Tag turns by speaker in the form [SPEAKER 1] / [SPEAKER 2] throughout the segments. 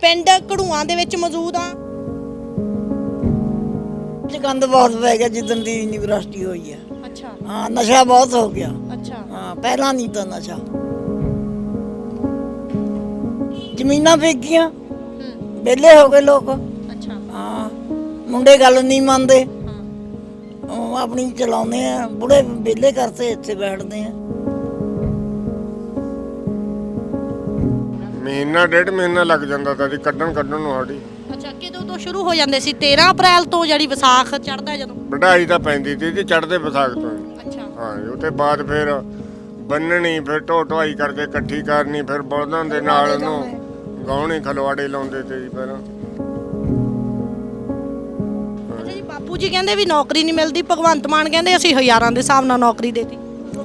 [SPEAKER 1] ਪਿੰਡ ਘੜੂਆਂ ਦੇ ਵਿੱਚ ਮੌਜੂਦ ਆ।
[SPEAKER 2] ਗੰਦ ਬਹੁਤ ਪੈ ਗਿਆ ਜਿੱਦਣ ਦੀ ਯੂਨੀਵਰਸਿਟੀ ਹੋਈ ਹੈ
[SPEAKER 1] ਅੱਛਾ।
[SPEAKER 2] ਹਾਂ ਨਸ਼ਾ ਬਹੁਤ ਹੋ ਗਿਆ।
[SPEAKER 1] ਅੱਛਾ।
[SPEAKER 2] ਹਾਂ ਪਹਿਲਾਂ ਨਹੀਂ ਤਾਂ ਨਸ਼ਾ। ਜ਼ਮੀਨਾਂ ਵੇਚੀਆਂ
[SPEAKER 1] ਹੂੰ।
[SPEAKER 2] ਵਿਹਲੇ ਹੋ ਗਏ ਲੋਕ।
[SPEAKER 1] ਅੱਛਾ।
[SPEAKER 2] ਹਾਂ ਮੁੰਡੇ ਗੱਲ ਨਹੀਂ ਮੰਨਦੇ। ਉਹ ਆਪਣੀ ਚਲਾਉਂਦੇ ਆ ਬੁੜੇ ਵਿਹਲੇ ਕਰਤੇ ਇੱਥੇ ਬੈਠਦੇ ਆ।
[SPEAKER 3] ਮਹੀਨਾ ਡੇਢ ਮਹੀਨਾ ਲੱਗ ਜਾਂਦਾ ਤਾਂ ਜੀ ਕੱਢਣ ਕੱਢਣ ਨੂੰ ਸਾਡੀ।
[SPEAKER 1] ਅੱਛਾ ਕਿਦੋਂ ਤੋਂ ਸ਼ੁਰੂ ਹੋ ਜਾਂਦੇ ਸੀ? 13 ਅਪ੍ਰੈਲ ਤੋਂ ਜਿਹੜੀ ਵਿਸਾਖ ਚੜਦਾ ਜਦੋਂ?
[SPEAKER 3] ਵਢਾਈ ਤਾਂ ਪੈਂਦੀ ਸੀ ਜੀ ਚੜਦੇ ਵਿਸਾਖ ਤੋਂ ਹੀ।
[SPEAKER 1] ਅੱਛਾ।
[SPEAKER 3] ਹਾਂ ਜੀ, ਉਹ ਤੇ ਬਾਅਦ ਫਿਰ ਬੰਨਣੀ ਫਿਰ ਢੋ ਕਰਕੇ ਇਕੱਠੀ ਕਰਨੀ ਫਿਰ ਬਲਦਾਂ ਦੇ ਨਾਲ ਉਹਨੂੰ ਗਾਉਣੇ ਖਲਵਾੜੇ ਲਾਉਂਦੇ ਤੇ ਜੀ ਪਹਿਲਾਂ
[SPEAKER 1] ਅੱਛਾ ਜੀ ਬਾਪੂ ਜੀ ਕਹਿੰਦੇ ਵੀ ਨੌਕਰੀ ਨਹੀਂ ਮਿਲਦੀ ਭਗਵੰਤ ਮਾਨ ਕਹਿੰਦੇ ਅਸੀਂ ਹਜ਼ਾਰਾਂ ਦੇ ਹਿਸਾਬ ਨਾਲ ਨੌਕਰੀ ਦੇਤੀ।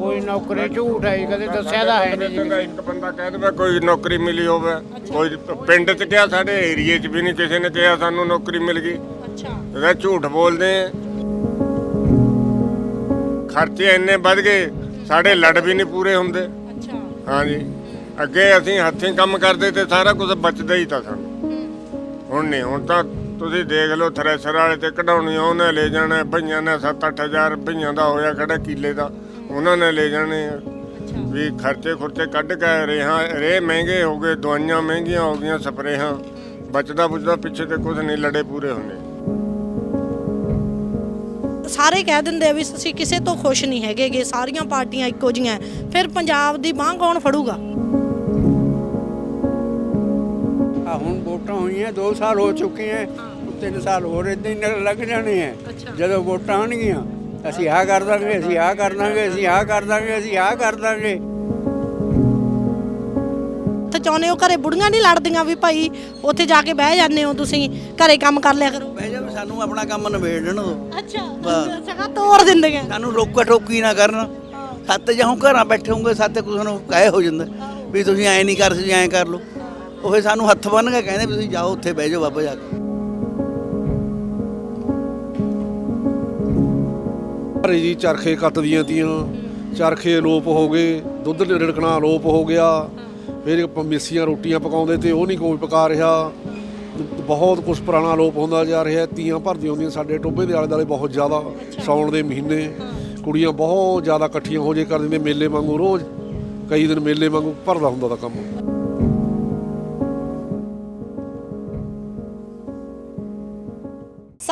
[SPEAKER 4] ਕੋਈ ਨੌਕਰੀ ਝੂਠ ਹੈ ਜੀ, ਕਦੇ ਦੱਸਿਆ ਤਾਂ ਹੈ ਨਹੀਂ ਜੀ
[SPEAKER 3] ਇੱਕ ਬੰਦਾ ਕਹਿ ਦੇਵੇ ਕੋਈ ਨੌਕਰੀ ਮਿਲੀ ਹੋਵੇ। ਕੋਈ ਪਿੰਡ 'ਚ ਕਿਹਾ ਸਾਡੇ ਏਰੀਏ 'ਚ ਵੀ ਨਹੀਂ ਕਿਸੇ ਨੇ ਕਿਹਾ ਸਾਨੂੰ ਨੌਕਰੀ ਮਿਲ ਗਈ।
[SPEAKER 1] ਅੱਛਾ।
[SPEAKER 3] ਇਹਦਾ ਝੂਠ ਬੋਲਦੇ ਆ। ਖਰਚੇ ਇੰਨੇ ਵੱਧ ਗਏ ਸਾਡੇ ਲੜ ਵੀ ਨਹੀਂ ਪੂਰੇ ਹੁੰਦੇ।
[SPEAKER 1] ਅੱਛਾ।
[SPEAKER 3] ਹਾਂਜੀ। ਅੱਗੇ ਅਸੀਂ ਹੱਥੀਂ ਕੰਮ ਕਰਦੇ ਤੇ ਸਾਰਾ ਕੁਝ ਬਚਦਾ ਹੀ ਤਾਂ ਸਾਨੂੰ। ਹੁਣ ਨਹੀਂ ਹੁਣ ਤਾਂ ਤੁਸੀਂ ਦੇਖ ਲਓ ਥ੍ਰੈਸ਼ਰ ਵਾਲੇ ਤੇ ਕਢਾਉਣੀ ਉਹਨੇ ਲੈ ਜਾਣਾ ਭਈਆਂ ਨੇ 7-8000 ਭਈਆਂ ਦਾ ਹੋਇਆ ਖੜਾ ਕੀਲੇ ਦਾ। ਉਹਨਾਂ ਨੇ ਲੈ ਜਾਣੇ ਆ। ਵੀ ਖਰਚੇ ਖੁਰਚੇ ਕੱਢ ਕੇ ਰੇਹਾਂ ਰੇ ਮਹਿੰਗੇ ਹੋ ਗਏ ਦਵਾਈਆਂ ਮਹਿੰਗੀਆਂ ਹੋ ਗਈਆਂ ਸਪਰੇਹਾਂ। ਬਚਦਾ ਬੁਝਦਾ ਪਿੱਛੇ ਤੇ ਕੁਝ ਨਹੀਂ ਲੜੇ ਪੂਰੇ ਹੁੰਦੇ।
[SPEAKER 1] ਸਾਰੇ ਕਹਿ ਦਿੰਦੇ ਆ ਵੀ ਅਸੀਂ ਕਿਸੇ ਤੋਂ ਖੁਸ਼ ਨਹੀਂ ਹੈਗੇਗੇ ਸਾਰੀਆਂ ਪਾਰਟੀਆਂ ਇੱਕੋ ਜੀਆਂ ਫਿਰ ਪੰਜਾਬ ਦੀ ਬਾਂਹ ਕੌਣ ਫੜੂਗਾ?
[SPEAKER 4] ਆ ਹੁਣ ਵੋਟਾਂ ਹੋਈਆਂ 2 ਸਾਲ ਹੋ ਚੁੱਕੇ ਹੈ। 3 ਸਾਲ ਹੋਰ ਇਦਾਂ ਹੀ ਲੱਗ ਜਾਣੇ ਹੈ
[SPEAKER 1] ਅੱਛਾ।
[SPEAKER 4] ਜਦੋਂ ਵੋਟਾਂ ਆਣਗੀਆਂ ਅਸੀਂ ਆਹ ਕਰ ਦਾਂਗੇ ਅਸੀਂ ਆਹ ਕਰ ਦਾਂਗੇ ਅਸੀਂ ਆਹ ਕਰ ਦਾਂਗੇ ਅਸੀਂ ਆਹ ਕਰ ਦਾਂਗੇ।
[SPEAKER 1] ਤੇ ਚਾਹੁੰਦੇ ਹੋ ਘਰੇ ਬੁੜੀਆਂ ਨਹੀਂ ਲੜਦੀਆਂ ਵੀ ਭਾਈ ਉੱਥੇ ਜਾ ਕੇ ਬਹਿ ਜਾਂਦੇ ਹੋ ਤੁਸੀਂ ਘਰੇ ਕੰਮ ਕਰ ਲਿਆ ਕਰੋ।
[SPEAKER 5] ਬਹਿ ਜਾ ਵੀ ਸਾਨੂੰ ਆਪਣਾ ਕੰਮ ਨਿਬੇੜਨ ਦੋ।
[SPEAKER 1] ਅੱਛਾ ਸਗਾ ਤੋੜ ਦਿੰਦੇ ਆ।
[SPEAKER 5] ਸਾਨੂੰ ਰੋਕਾ ਟੋਕੀ ਨਾ ਕਰਨ। ਸੱਤ ਜਾਉਂ ਘਰਾਂ ਬੈਠੇ ਹੋਗੇ ਸੱਤ ਕੁਛ ਨੂੰ ਕਾਇ ਹੋ ਜਾਂਦਾ। ਵੀ ਤੁਸੀਂ ਐ ਨਹੀਂ ਕਰ ਤੁਸੀਂ ਐ ਕਰ ਲਓ। ਉਹ ਫਿਰ ਸਾਨੂੰ ਹੱਥ ਬੰਨ ਕੇ ਕਹਿੰਦੇ ਵੀ ਤੁਸੀਂ ਜਾਓ ਉੱਥੇ ਬਹਿ ਜਾਓ ਬਾਬਾ ਜਾ ਕੇ।
[SPEAKER 6] ਘਰੇ ਜੀ ਚਰਖੇ ਕੱਤਦੀਆਂ ਤੀਆਂ। ਚਰਖੇ ਅਲੋਪ ਹੋ ਗਏ, ਦੁੱਧ ਰਿੜਕਣਾ ਅਲੋਪ ਹੋ ਗਿਆ। ਫਿਰ ਮੇਸੀਆਂ ਰੋਟੀਆਂ ਪਕਾਉਂਦੇ ਤੇ ਉਹ ਨਹੀਂ ਕੋਈ ਪਕਾ ਰਿਹਾ। ਬਹੁਤ ਕੁਝ ਪੁਰਾਣਾ ਅਲੋਪ ਹੁੰਦਾ ਜਾ ਰਿਹਾ ਤੀਆਂ ਭਰਦੀਆਂ ਹੁੰਦੀਆਂ ਸਾਡੇ ਟੋਬੇ ਦੇ ਆਲੇ ਦੁਆਲੇ ਬਹੁਤ ਜ਼ਿਆਦਾ ਸਾਉਣ ਦੇ ਮਹੀਨੇ। ਕੁੜੀਆਂ ਬਹੁਤ ਜ਼ਿਆਦਾ ਇਕੱਠੀਆਂ ਹੋ ਜੇ ਕਰ ਦਿੰਦੇ ਮੇਲੇ ਵਾਂਗੂ। ਰੋਜ਼ ਕਈ ਦਿਨ ਮੇਲੇ ਵਾਂਗੂ ਭਰਦਾ ਹੁੰਦਾ ਦਾ ਕੰਮ।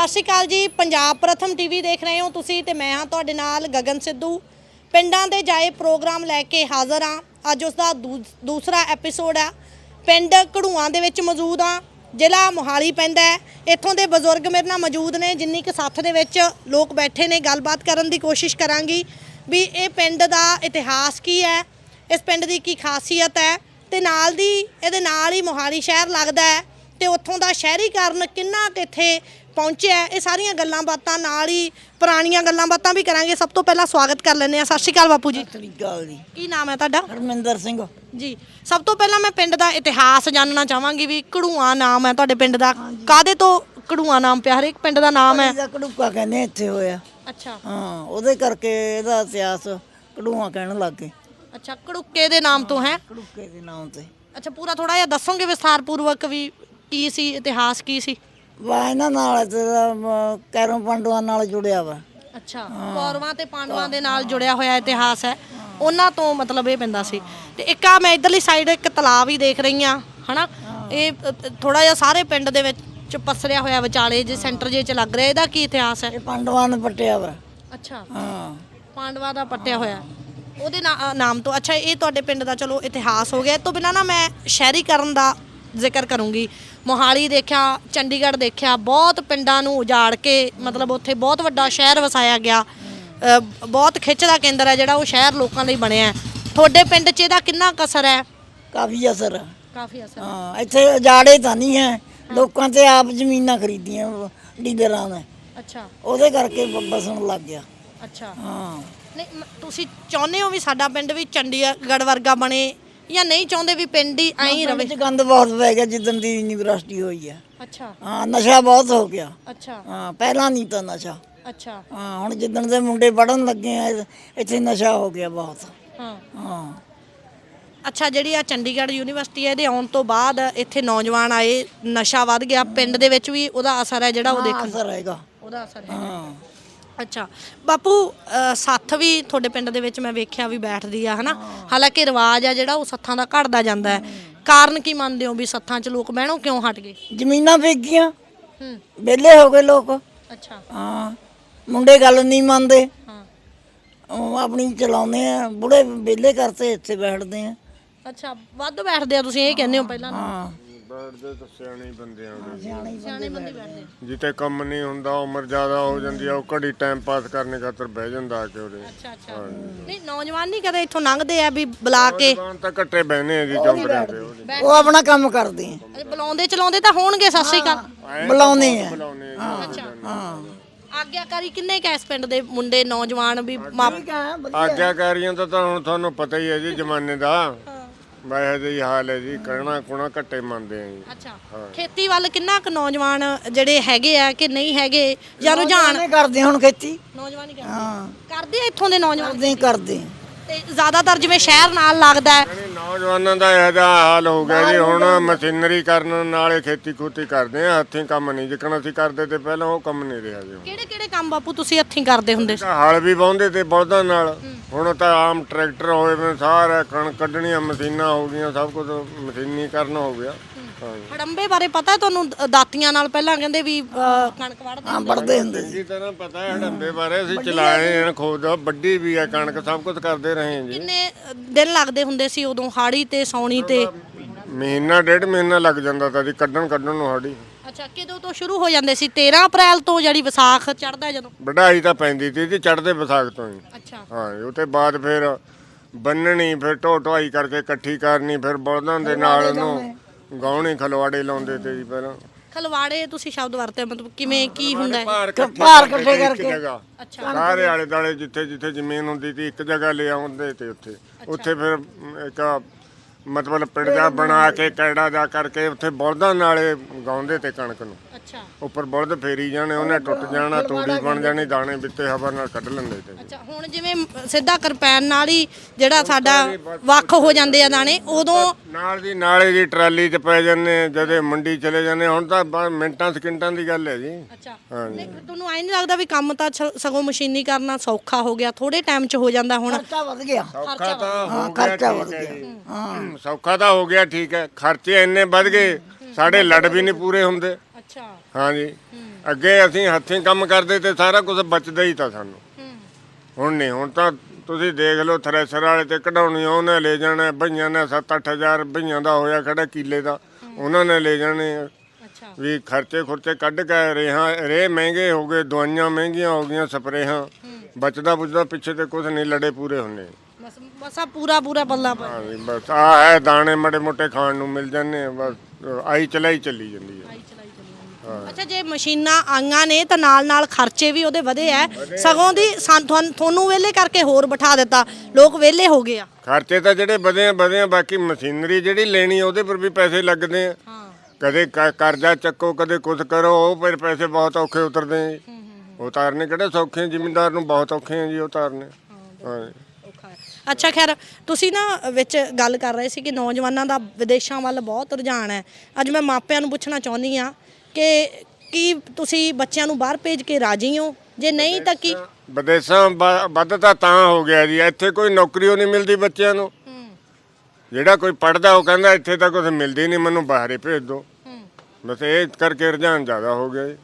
[SPEAKER 1] ਸਤਿ ਸ਼੍ਰੀ ਅਕਾਲ ਜੀ। ਪੰਜਾਬ ਪ੍ਰਥਮ ਟੀਵੀ ਦੇਖ ਰਹੇ ਹੋ ਤੁਸੀਂ ਤੇ ਮੈਂ ਹਾਂ ਤੁਹਾਡੇ ਨਾਲ ਗਗਨ ਸਿੱਧੂ। ਪਿੰਡਾਂ ਦੇ ਜਾਏ ਪ੍ਰੋਗਰਾਮ ਲੈ ਕੇ ਹਾਜ਼ਰ ਹਾਂ। ਅੱਜ ਉਸ ਦਾ ਦੂ- ਦੂਸਰਾ ਐਪੀਸੋਡ ਆ। ਪਿੰਡ ਘੜੂਆਂ ਦੇ ਵਿੱਚ ਮੌਜੂਦ ਆ ਜ਼ਿਲ੍ਹਾ ਮੋਹਾਲੀ ਪੈਂਦਾ ਹੈ। ਇੱਥੋਂ ਦੇ ਬਜ਼ੁਰਗ ਮੇਰੇ ਨਾਲ ਮੌਜੂਦ ਨੇ, ਜਿੰਨੀ ਕੁ ਸਾਥ ਦੇ ਵਿੱਚ ਲੋਕ ਬੈਠੇ ਨੇ। ਗੱਲਬਾਤ ਕਰਨ ਦੀ ਕੋਸ਼ਿਸ਼ ਕਰਾਂਗੀ ਵੀ ਇਹ ਪਿੰਡ ਦਾ ਇਤਿਹਾਸ ਕੀ ਹੈ? ਇਸ ਪਿੰਡ ਦੀ ਕੀ ਖਾਸੀਅਤ ਹੈ? ਤੇ ਨਾਲ ਦੀ, ਇਹਦੇ ਨਾਲ ਹੀ ਮੋਹਾਲੀ ਸ਼ਹਿਰ ਲੱਗਦਾ ਹੈ। ਤੇ ਉੱਥੋਂ ਦਾ ਸ਼ਹਿਰੀਕਰਨ ਕਿੰਨਾ ਕੁ ਇੱਥੇ ਪਹੁੰਚਿਆ ਇਹ ਸਾਰੀਆਂ ਗੱਲਾਂ ਬਾਤਾਂ ਨਾਲ ਹੀ ਪੁਰਾਣੀਆਂ ਗੱਲਾਂ ਬਾਤਾਂ ਵੀ ਕਰਾਂਗੇ। ਸਭ ਤੋਂ ਪਹਿਲਾਂ ਸਵਾਗਤ ਕਰ ਲੈਂਦੇ ਆ ਸਤਿ ਸ਼੍ਰੀ ਅਕਾਲ ਬਾਪੂ ਜੀ। ਕੀ ਨਾਮ ਹੈ ਤੁਹਾਡਾ?
[SPEAKER 2] ਹਰਮਿੰਦਰ ਸਿੰਘ।
[SPEAKER 1] ਜੀ। ਸਭ ਤੋਂ ਪਹਿਲਾਂ ਮੈਂ ਪਿੰਡ ਦਾ ਇਤਿਹਾਸ ਜਾਣਨਾ ਚਾਹਾਂਗੀ ਵੀ ਘੜੂਆ ਨਾਮ ਹੈ ਤੁਹਾਡੇ ਪਿੰਡ ਦਾ। ਕਾਦੇ ਤੋਂ ਘੜੂਆ ਨਾਮ ਪਿਆ? ਹਰੇਕ ਪਿੰਡ ਦਾ ਨਾਮ ਹੈ।
[SPEAKER 2] ਇਹਦਾ ਕੜੂਕਾ ਕਹਿੰਦੇ ਇੱਥੇ ਹੋਇਆ।
[SPEAKER 1] ਅੱਛਾ।
[SPEAKER 2] ਹਾਂ ਉਹਦੇ ਕਰਕੇ ਇਹਦਾ ਇਤਿਹਾਸ ਕੜੂਆ ਕਹਿਣ ਲੱਗ ਗਏ।
[SPEAKER 1] ਅੱਛਾ ਘੜੂਕੇ ਦੇ ਨਾਮ ਤੋਂ ਹੈ
[SPEAKER 2] ਕੜੂਕੇ ਦੇ ਨਾਮ ਤੇ।
[SPEAKER 1] ਅੱਛਾ ਪੂਰਾ ਥੋੜਾ ਜਿਹਾ ਦੱਸੋਗੇ ਵਿਸਥਾਰ ਪੂਰਵਕ ਵੀ ਕੀ ਸੀ ਇਤਿਹਾਸ ਕੀ ਸੀ?
[SPEAKER 2] ਵਾ ਇਹਨਾਂ ਨਾਲ ਕੈਰੋਂ ਪੰਡੂਆਂ ਨਾਲ ਜੁੜਿਆ ਵਾ।
[SPEAKER 1] ਅੱਛਾ ਕੌਰਵਾਂ ਤੇ ਪਾਂਡਵਾਂ ਦੇ ਨਾਲ ਜੁੜਿਆ ਹੋਇਆ ਇਤਿਹਾਸ ਹੈ। ਉਹਨਾਂ ਤੋਂ ਮਤਲਬ ਇਹ ਪੈਂਦਾ ਸੀ। ਤੇ ਇੱਕ ਆ ਮੈਂ ਇਧਰਲੀ ਸਾਈਡ ਇੱਕ ਤਲਾਬ ਹੀ ਦੇਖ ਰਹੀ ਆ ਹਨਾ? ਇਹ ਥੋੜਾ ਜਿਹਾ ਸਾਰੇ ਪਿੰਡ ਦੇ ਵਿੱਚ ਪਸਰਿਆ ਹੋਇਆ ਵਿਚਾਲੇ ਜੇ ਸੈਂਟਰ ਜੇ ਚ ਲੱਗ ਰਿਹਾ ਇਹਦਾ ਕੀ ਇਤਿਹਾਸ ਹੈ?
[SPEAKER 2] ਇਹ ਪੰਡਵਾਂ ਨੇ ਪੱਟਿਆ ਵਾ।
[SPEAKER 1] ਅੱਛਾ।
[SPEAKER 2] ਹਾਂ।
[SPEAKER 1] ਪਾਂਡਵਾਂ ਦਾ ਪੱਟਿਆ ਹੋਇਆ। ਉਹਦੇ ਨਾਮ ਤੋਂ ਅੱਛਾ ਇਹ ਤੁਹਾਡੇ ਪਿੰਡ ਦਾ ਚਲੋ ਇਤਿਹਾਸ ਹੋ ਗਿਆ। ਇਹ ਤੋਂ ਬਿਨਾਂ ਨਾ ਮੈਂ ਸ਼ਹਿਰੀਕਰਨ ਦਾ ਜ਼ਿਕਰ ਕਰੂੰਗੀ। ਮੋਹਾਲੀ ਦੇਖਿਆ ਚੰਡੀਗੜ੍ਹ ਦੇਖਿਆ ਬਹੁਤ ਪਿੰਡਾਂ ਨੂੰ ਉਜਾੜ ਕੇ ਮਤਲਬ ਉੱਥੇ ਬਹੁਤ ਵੱਡਾ ਸ਼ਹਿਰ ਵਸਾਇਆ ਗਿਆ। ਅ, ਬਹੁਤ ਖਿੱਚ ਦਾ ਕੇਂਦਰ ਹੈ ਜਿਹੜਾ ਉਹ ਸ਼ਹਿਰ ਲੋਕਾਂ ਲਈ ਬਣਿਆ ਹੈ। ਤੁਹਾਡੇ ਪਿੰਡ 'ਚ ਇਹਦਾ ਕਿੰਨਾ ਕੁ ਅਸਰ ਹੈ?
[SPEAKER 2] ਕਾਫੀ ਅਸਰ ਆ।
[SPEAKER 1] ਕਾਫੀ ਅਸਰ
[SPEAKER 2] ਹਾਂ। ਇੱਥੇ ਉਜਾੜੇ ਤਾਂ ਨਹੀਂ ਹੈ। ਲੋਕਾਂ ਤੇ ਆਪ ਜ਼ਮੀਨਾਂ ਖਰੀਦੀਆਂ ਡੀਲਰਾਂ ਨੇ।
[SPEAKER 1] ਅੱਛਾ।
[SPEAKER 2] ਉਹਦੇ ਕਰਕੇ ਬ- ਬਸਣ ਲੱਗ ਗਿਆ।
[SPEAKER 1] ਅੱਛਾ।
[SPEAKER 2] ਹਾਂ।
[SPEAKER 1] ਨਹੀਂ ਮ- ਤੁਸੀਂ ਚਾਹੁੰਦੇ ਹੋ ਵੀ ਸਾਡਾ ਪਿੰਡ ਵੀ ਚੰਡੀਗੜ੍ਹ ਵਰਗਾ ਬਣੇ? ਜਾਂ ਨਹੀਂ ਚਾਹੁੰਦੇ ਵੀ ਪਿੰਡ ਹੀ ਐਂ ਹੀ ਰਵੇ?
[SPEAKER 2] ਪਿੰਡ 'ਚ ਗੰਦ ਬਹੁਤ ਪੈ ਗਿਆ ਜਿੱਦਣ ਦੀ ਯੂਨੀਵਰਸਿਟੀ ਹੋਈ ਹੈ
[SPEAKER 1] ਅੱਛਾ।
[SPEAKER 2] ਹਾਂ ਨਸ਼ਾ ਬਹੁਤ ਹੋ ਗਿਆ।
[SPEAKER 1] ਅੱਛਾ।
[SPEAKER 2] ਹਾਂ ਪਹਿਲਾਂ ਨਹੀਂ ਤਾਂ ਨਸ਼ਾ।
[SPEAKER 1] ਅੱਛਾ।
[SPEAKER 2] ਹਾਂ ਹੁਣ ਜਿੱਦਣ ਦੇ ਮੁੰਡੇ ਪੜਨ ਲੱਗੇ ਆ ਇੱਥੇ ਨਸ਼ਾ ਹੋ ਗਿਆ ਬਹੁਤ।
[SPEAKER 1] ਹਾਂ।
[SPEAKER 2] ਹਾਂ।
[SPEAKER 1] ਅੱਛਾ ਜਿਹੜੀ ਆ ਚੰਡੀਗੜ੍ਹ ਯੂਨੀਵਰਸਿਟੀ ਹੈ ਇਹਦੇ ਆਉਣ ਤੋਂ ਬਾਅਦ ਇੱਥੇ ਨੌਜਵਾਨ ਆਏ ਨਸ਼ਾ ਵੱਧ ਗਿਆ ਪਿੰਡ ਦੇ ਵਿੱਚ ਵੀ ਉਹਦਾ ਅਸਰ ਹੈ ਜਿਹੜਾ ਉਹ ਦੇਖਣ
[SPEAKER 2] ਅਸਰ ਹੈਗਾ।
[SPEAKER 1] ਉਹਦਾ ਅਸਰ ਹੈ
[SPEAKER 2] ਹਾਂ।
[SPEAKER 1] ਅੱਛਾ। ਬਾਪੂ ਅ, ਸੱਥ ਵੀ ਤੁਹਾਡੇ ਪਿੰਡ ਦੇ ਵਿੱਚ ਮੈਂ ਵੇਖਿਆ ਵੀ ਬੈਠਦੀ ਆ ਹਨਾ? ਹਾਲਾਂਕਿ ਰਿਵਾਜ ਆ ਜਿਹੜਾ ਉਹ ਸੱਥਾਂ ਦਾ ਘਟਦਾ ਜਾਂਦਾ ਹੈ। ਕਾਰਨ ਕੀ ਮੰਨਦੇ ਹੋ ਵੀ ਸੱਥਾਂ 'ਚ ਲੋਕ ਬਹਿਣੋਂ ਕਿਉਂ ਹਟ ਗਏ?
[SPEAKER 2] ਜ਼ਮੀਨਾਂ ਵੇਚ ਗਈਆਂ।
[SPEAKER 1] ਹੂੰ।
[SPEAKER 2] ਵਿਹਲੇ ਹੋ ਗਏ ਲੋਕ।
[SPEAKER 1] ਅੱਛਾ।
[SPEAKER 2] ਹਾਂ। ਮੁੰਡੇ ਗੱਲ ਨਹੀਂ ਮੰਨਦੇ।
[SPEAKER 1] ਹਾਂ।
[SPEAKER 2] ਉਹ ਆਪਣੀ ਚਲਾਉਂਦੇ ਆ। ਬੁੜੇ ਵਿਹਲੇ ਕਰਤੇ ਇੱਥੇ ਬੈਠਦੇ ਆ।
[SPEAKER 1] ਅੱਛਾ। ਵੱਧ ਬੈਠਦੇ ਆ ਤੁਸੀਂ ਇਹ ਕਹਿੰਦੇ ਹੋ ਪਹਿਲਾਂ
[SPEAKER 2] ਹਾਂ।
[SPEAKER 3] ਬੈਠਦੇ ਤਾਂ ਸਿਆਣੇ ਹੀ ਬੰਦੇ ਆ
[SPEAKER 1] ਸਿਆਣੇ ਬੰਦੇ ਬੈਠਦੇ।
[SPEAKER 3] ਜਿੱਤੇ ਕੰਮ ਨਹੀਂ ਹੁੰਦਾ ਉਮਰ ਜ਼ਿਆਦਾ ਹੋ ਜਾਂਦੀ ਆ ਉਹ ਘੜੀ ਟਾਈਮ ਪਾਸ ਕਰਨੇ ਖਾਤਰ ਬਹਿ ਜਾਂਦਾ ਆ ਕੇ ਉਹਦੇ
[SPEAKER 1] ਅੱਛਾ ਅੱਛਾ। ਨਹੀਂ ਨੌਜਵਾਨ ਨਹੀਂ ਕਦੇ ਇੱਥੋਂ ਲੰਘਦੇ ਆ ਵੀ ਬੁਲਾ ਕੇ?
[SPEAKER 3] ਦੁਕਾਨ ਤਾਂ ਘੱਟੇ ਬਹਿਨੇ ਆ ਜੀ ਚੌਂਕੜਿਆਂ ਤੇ ਉਹਦੇ
[SPEAKER 2] ਉਹ ਆਪਣਾ ਕੰਮ ਕਰਦੇ ਆ।
[SPEAKER 1] ਅਰੇ ਬੁਲਾਉਂਦੇ ਚਲਾਉਂਦੇ ਤਾਂ ਹੋਣਗੇ ਸਤਿ ਸ਼੍ਰੀ ਅਕਾਲ।
[SPEAKER 2] ਬੁਲਾਉਂਦੇ ਆ।
[SPEAKER 3] ਬੁਲਾਉਣੇ ਆ
[SPEAKER 1] ਅੱਛਾ
[SPEAKER 2] ਹਾਂ
[SPEAKER 1] ਆਗਿਆਕਾਰੀ ਕਿੰਨੇ ਕੈਸ ਪਿੰਡ ਦੇ ਮੁੰਡੇ ਨੌਜਵਾਨ ਵੀ ਮਾਪ
[SPEAKER 3] ਆਗਿਆਕਾਰੀਆਂ ਦਾ ਤਾਂ ਹੁਣ ਤੁਹਾਨੂੰ ਪਤਾ ਹੀ ਹੈ ਜੀ ਜ਼ਮਾਨੇ ਦਾ। ਮੈਂ ਜੀ ਹਾਲ ਹੈ ਜੀ ਕਹਿਣਾ ਕੁਣਾ ਘੱਟੇ ਮੰਨਦੇ ਆ ਜੀ।
[SPEAKER 1] ਅੱਛਾ। ਖੇਤੀ ਵੱਲ ਕਿੰਨਾ ਕੁ ਨੌਜਵਾਨ ਜਿਹੜੇ ਹੈਗੇ ਆ ਕਿ ਨਹੀਂ ਹੈਗੇ ਜਾਂ ਰੁਝਾਨ
[SPEAKER 2] ਕਰਦੇ ਹੁਣ ਖੇਤੀ।
[SPEAKER 1] ਨੌਜਵਾਨ ਹੀ ਕਰਦੇ।
[SPEAKER 2] ਹਾਂ।
[SPEAKER 1] ਕਰਦੇ ਆ ਇੱਥੋਂ ਦੇ ਨੌਜਵਾਨ?
[SPEAKER 2] ਕਰਦੇ ਹੀ ਕਰਦੇ
[SPEAKER 1] ਤੇ ਜ਼ਿਆਦਾਤਰ ਜਿਵੇਂ ਸ਼ਹਿਰ ਨਾਲ ਲੱਗਦਾ ਹੈ।
[SPEAKER 3] ਨੌਜਵਾਨਾਂ ਦਾ ਇਹੋ ਜਿਹਾ ਹਾਲ ਹੋ ਗਿਆ ਜੀ ਹੁਣ ਮਸ਼ੀਨਰੀ ਕਰਨ ਨਾਲੇ ਖੇਤੀ ਖੂਤੀ ਕਰਦੇ ਆ ਹੱਥੀਂ ਕੰਮ ਨਹੀਂ ਜਿੱਕਣ ਅਸੀਂ ਕਰਦੇ ਤੇ ਪਹਿਲਾਂ ਉਹ ਕੰਮ ਨਹੀਂ ਰਿਹਾ ਜੀ
[SPEAKER 1] ਕਿਹੜੇ ਕਿਹੜੇ ਕੰਮ ਬਾਪੂ ਤੁਸੀਂ ਹੱਥੀਂ ਕਰਦੇ ਹੁੰਦੇ ਸੀ?
[SPEAKER 3] ਤਾਂ ਹਲ ਵੀ ਵਾਹੁੰਦੇ ਤੇ ਬਲਦਾਂ ਨਾਲ। ਹੁਣ ਤਾਂ ਆਮ ਟਰੈਕਟਰ ਹੋਏ ਨੇ ਸਾਰਾ ਕਣਕ ਕੱਢਣੀਆਂ ਮਸ਼ੀਨਾਂ ਹੋ ਗਈਆਂ ਸਭ ਕੁਝ ਮਸ਼ੀਨੀਕਰਨ ਹੋ ਗਿਆ।
[SPEAKER 1] ਹੜੰਬੇ ਬਾਰੇ ਪਤਾ ਤੁਹਾਨੂੰ ਦ- ਦਾਤੀਆਂ ਨਾਲ ਪਹਿਲਾਂ ਕਹਿੰਦੇ ਵੀ ਅਹ, ਕਣਕ ਵੜਦੇ
[SPEAKER 2] ਹਾਂ ਪੜਦੇ ਹੁੰਦੇ ਸੀ।
[SPEAKER 3] ਚੰਗੀ ਤਰ੍ਹਾਂ ਪਤਾ ਹੈ ਹੜੰਬੇ ਬਾਰੇ ਅਸੀਂ ਚਲਾਏ ਆ ਖੁਦ ਵੱਡੀ ਵੀ ਆ ਕਣਕ ਸਭ ਕੁਝ ਕਰਦੇ ਰਹੇ ਹਾਂ ਜੀ।
[SPEAKER 1] ਕਿੰਨੇ ਅਹ, ਦਿਨ ਲੱਗਦੇ ਹੁੰਦੇ ਸੀ ਉਦੋਂ ਹਾੜੀ ਤੇ ਸੌਣੀ ਤੇ?
[SPEAKER 3] ਮਹੀਨਾ ਡੇਢ ਮਹੀਨਾ ਲੱਗ ਜਾਂਦਾ ਤਾਂ ਜੀ ਕੱਢਣ ਕੱਢਣ ਨੂੰ ਸਾਡੀ
[SPEAKER 1] ਅੱਛਾ ਕਿਦੋਂ ਤੋਂ ਸ਼ੁਰੂ ਹੋ ਜਾਂਦੇ ਸੀ? 13 ਅਪ੍ਰੈਲ ਤੋਂ ਜਿਹੜੀ ਵਿਸਾਖ ਚੜਦਾ ਜਦੋਂ?
[SPEAKER 3] ਵਢਾਈ ਤਾਂ ਪੈਂਦੀ ਸੀ ਜੀ ਚੜਦੇ ਵਿਸਾਖ ਤੋਂ ਹੀ।
[SPEAKER 1] ਅੱਛਾ।
[SPEAKER 3] ਹਾਂ ਜੀ, ਉਹ ਤੇ ਬਾਅਦ ਫਿਰ ਬੰਨਣੀ ਫਿਰ ਢੋ ਢੋਆਈ ਕਰਕੇ ਇਕੱਠੀ ਕਰਨੀ ਫਿਰ ਬਲਦਾਂ ਦੇ ਨਾਲ ਉਹਨੂੰ ਗਾਉਣੇ ਖਲਵਾੜੇ ਲਾਉਂਦੇ ਤੇ ਜੀ ਪਹਿਲਾਂ।
[SPEAKER 1] ਖਲਵਾੜੇ ਤੁਸੀਂ ਸ਼ਬਦ ਵਰਤੇ ਮਤਲਬ ਕਿਵੇਂ ਕੀ ਹੁੰਦਾ ਹੈ?
[SPEAKER 3] ਭਾਰ ਇਕੱਠੇ
[SPEAKER 2] ਭਾਰ
[SPEAKER 3] ਕਰਕੇ
[SPEAKER 2] ਇਕੱਠੇ
[SPEAKER 1] ਅੱਛਾ।
[SPEAKER 3] ਸਾਰੇ ਆਲੇ ਦਾਲੇ ਜਿੱਥੇ ਜਿੱਥੇ ਜ਼ਮੀਨ ਹੁੰਦੀ ਸੀ ਇੱਕ ਜਗ੍ਹਾ ਲੈ ਆਉਂਦੇ ਤੇ ਉੱਥੇ। ਉੱਥੇ ਫਿਰ ਇੱਕ ਮਤਲਬ ਪਿੰਡ ਜਾ ਬਣਾ ਕੇ ਕੈੜਾ ਜਾ ਕਰਕੇ ਉੱਥੇ ਬਲਦਾਂ ਨਾਲੇ ਗਾਉਂਦੇ ਤੇ ਕਣਕ ਨੂੰ।
[SPEAKER 1] ਅੱਛਾ।
[SPEAKER 3] ਉੱਪਰ ਬਲਦ ਫੇਰੀ ਜਾਣੇ ਉਹਨੇ ਟੁੱਟ ਜਾਣਾ ਤੂੜੀ ਬਣ ਜਾਣੀ ਦਾਣੇ ਵਿੱਤੇ ਹਵਾ ਨਾਲ ਕੱਢ ਲੈਂਦੇ ਤੇ।
[SPEAKER 1] ਅੱਛਾ ਹੁਣ ਜਿਵੇਂ ਸਿੱਧਾ ਕਿਰਪੈਨ ਨਾਲ ਹੀ ਜਿਹੜਾ ਸਾਡਾ ਵੱਖ ਹੋ ਜਾਂਦੇ ਆ ਦਾਣੇ ਉਦੋਂ
[SPEAKER 3] ਨਾਲ ਦੀ ਨਾਲੇ ਦੀ ਟਰਾਲੀ 'ਚ ਪੈ ਜਾਂਦੇ ਜਦੇ ਮੰਡੀ ਚਲੇ ਜਾਂਦੇ ਹੁਣ ਤਾਂ ਬਸ ਮਿੰਟਾਂ ਸਕਿੰਟਾਂ ਦੀ ਗੱਲ ਹੈ ਜੀ।
[SPEAKER 1] ਅੱਛਾ। ਨਹੀਂ ਤੁਹਾਨੂੰ ਐ ਨਹੀਂ ਲੱਗਦਾ ਵੀ ਕੰਮ ਤਾਂ ਸਗੋਂ ਮਸ਼ੀਨੀ ਕਰਨਾ ਸੌਖਾ ਹੋ ਗਿਆ ਥੋੜੇ ਟਾਈਮ 'ਚ ਹੋ ਜਾਂਦਾ ਹੁਣ?
[SPEAKER 2] ਖਰਚਾ ਵੱਧ ਗਿਆ।
[SPEAKER 3] ਸੌਖਾ ਤਾਂ ਹੋ
[SPEAKER 2] ਹਾਂ
[SPEAKER 3] ਗਿਆ
[SPEAKER 2] ਖਰਚਾ
[SPEAKER 3] ਠੀਕ
[SPEAKER 2] ਵੱਧ ਗਿਆ। ਹਾਂ।
[SPEAKER 3] ਸੌਖਾ ਤਾਂ ਹੋ ਗਿਆ ਠੀਕ ਹੈ ਖਰਚੇ ਇੰਨੇ ਵੱਧ ਗਏ ਸਾਡੇ ਲੜ ਵੀ ਨਹੀਂ ਪੂਰੇ ਹੁੰਦੇ। ਹਾਂਜੀ। ਅੱਗੇ ਅਸੀਂ ਹੱਥੀਂ ਕੰਮ ਕਰਦੇ ਤੇ ਸਾਰਾ ਕੁਝ ਬਚਦਾ ਹੀ ਤਾਂ ਸਾਨੂੰ। ਹੁਣ ਨਹੀਂ ਹੁਣ ਤਾਂ ਤੁਸੀਂ ਦੇਖ ਲਓ ਥ੍ਰੈਸ਼ਰ ਵਾਲੇ ਤੇ ਕਢਾਉਣੀ ਉਹਨੇ ਲੈ ਜਾਣਾ ਭਈਆਂ ਨੇ 7-8000 ਭਈਆਂ ਦਾ ਹੋਇਆ ਖੜਾ ਕੀਲੇ ਦਾ ਉਹਨਾਂ ਨੇ ਲੈ ਜਾਣੇ।
[SPEAKER 1] ਅੱਛਾ।
[SPEAKER 3] ਵੀ ਖਰਚੇ ਖੁਰਚੇ ਕੱਢ ਕੇ ਰੇਹਾਂ ਰੇ ਮਹਿੰਗੇ ਹੋ ਗਏ ਦਵਾਈਆਂ ਮਹਿੰਗੀਆਂ ਹੋ ਗਈਆਂ ਸਪਰੇਹਾਂ। ਬਚਦਾ ਬੁਝਦਾ ਪਿੱਛੇ ਤੇ ਕੁਝ ਨਹੀਂ ਲੜੇ ਪੂਰੇ ਹੁੰਨੇ
[SPEAKER 1] ਬਸ ਬਸ ਆ ਪੂਰਾ ਪੂਰਾ ਪੱਲਾ ਪਾ।
[SPEAKER 3] ਬਸ ਆ ਹੈ ਦਾਣੇ ਮੜੇ ਮੋਟੇ ਖਾਣ ਨੂੰ ਮਿਲ ਜਾਂਦੇ ਬਸ ਆਈ ਚਲਾਈ ਚੱਲੀ ਜਾਂਦੀ ਹੈ
[SPEAKER 1] ਅੱਛਾ ਜੇ ਮਸ਼ੀਨਾਂ ਆਈਆਂ ਨੇ ਤਾਂ ਨਾਲ ਨਾਲ ਖਰਚੇ ਵੀ ਉਹਦੇ ਵਧੇ ਐ। ਸਗੋਂ ਦੀ ਸਾਨ- ਤੁਹਾਨੂੰ ਤੁਹਾਨੂੰ ਵਿਹਲੇ ਕਰਕੇ ਹੋਰ ਬਿਠਾ ਦਿੱਤਾ। ਲੋਕ ਵਿਹਲੇ ਹੋ ਗਏ ਆ।
[SPEAKER 3] ਖਰਚੇ ਤਾਂ ਜਿਹੜੇ ਵਧੇ ਆ ਵਧੇ ਆ ਬਾਕੀ ਮਸ਼ੀਨਰੀ ਜਿਹੜੀ ਲੈਣੀ ਆ, ਉਹਦੇ ਪਰ ਵੀ ਪੈਸੇ ਲੱਗਦੇ ਆ।
[SPEAKER 1] ਹਾਂ।
[SPEAKER 3] ਕਦੇ ਕ- ਕਰਜ਼ਾ ਚੱਕੋ ਕਦੇ ਕੁਝ ਕਰੋ ਉਹ ਫਿਰ ਪੈਸੇ ਬਹੁਤ ਔਖੇ ਉਤਰਦੇ ਆ ਜੀ। ਉਤਾਰਨੇ ਕਿਹੜੇ ਸੌਖੇ ਆ, ਜ਼ਿਮੀਂਦਾਰ ਨੂੰ ਬਹੁਤ ਔਖੇ ਆ ਜੀ ਉਤਾਰਨੇ ਹਾਂ ਜੀ।
[SPEAKER 1] ਔਖਾ ਹੈ। ਅੱਛਾ ਖੈਰ ਤੁਸੀਂ ਨਾ ਵਿੱਚ ਗੱਲ ਕਰ ਰਹੇ ਸੀ ਕਿ ਨੌਜਵਾਨਾਂ ਦਾ ਵਿਦੇਸ਼ਾਂ ਵੱਲ ਬਹੁਤ ਰੁਝਾਨ ਹੈ। ਅੱਜ ਮੈਂ ਮਾਪਿਆਂ ਨੂੰ ਪੁੱਛਣਾ ਚਾਹੁੰਦੀ ਆ ਕਿ ਕੀ ਤੁਸੀਂ ਬੱਚਿਆਂ ਨੂੰ ਬਾਹਰ ਭੇਜ ਕੇ ਰਾਜੀ ਹੋ? ਜੇ ਨਹੀਂ ਤਾਂ ਕੀ
[SPEAKER 3] ਵਿਦੇਸ਼ਾਂ ਵ- ਵੱਧ ਤਾਂ ਤਾਂ ਹੋ ਗਿਆ ਜੀ। ਇੱਥੇ ਕੋਈ ਨੌਕਰੀ ਓ ਨਹੀਂ ਮਿਲਦੀ ਬੱਚਿਆਂ ਨੂੰ। ਜਿਹੜਾ ਕੋਈ ਪੜਦਾ ਉਹ ਕਹਿੰਦਾ ਇੱਥੇ ਤਾਂ ਕੁਝ ਮਿਲਦੀ ਨਹੀਂ ਮੈਨੂੰ ਬਾਹਰੇ ਭੇਜ ਦਿਓ ਬਸ ਇਹ ਕਰਕੇ ਰੁਝਾਨ ਜ਼ਿਆਦਾ ਹੋ ਗਿਆ ਜੀ।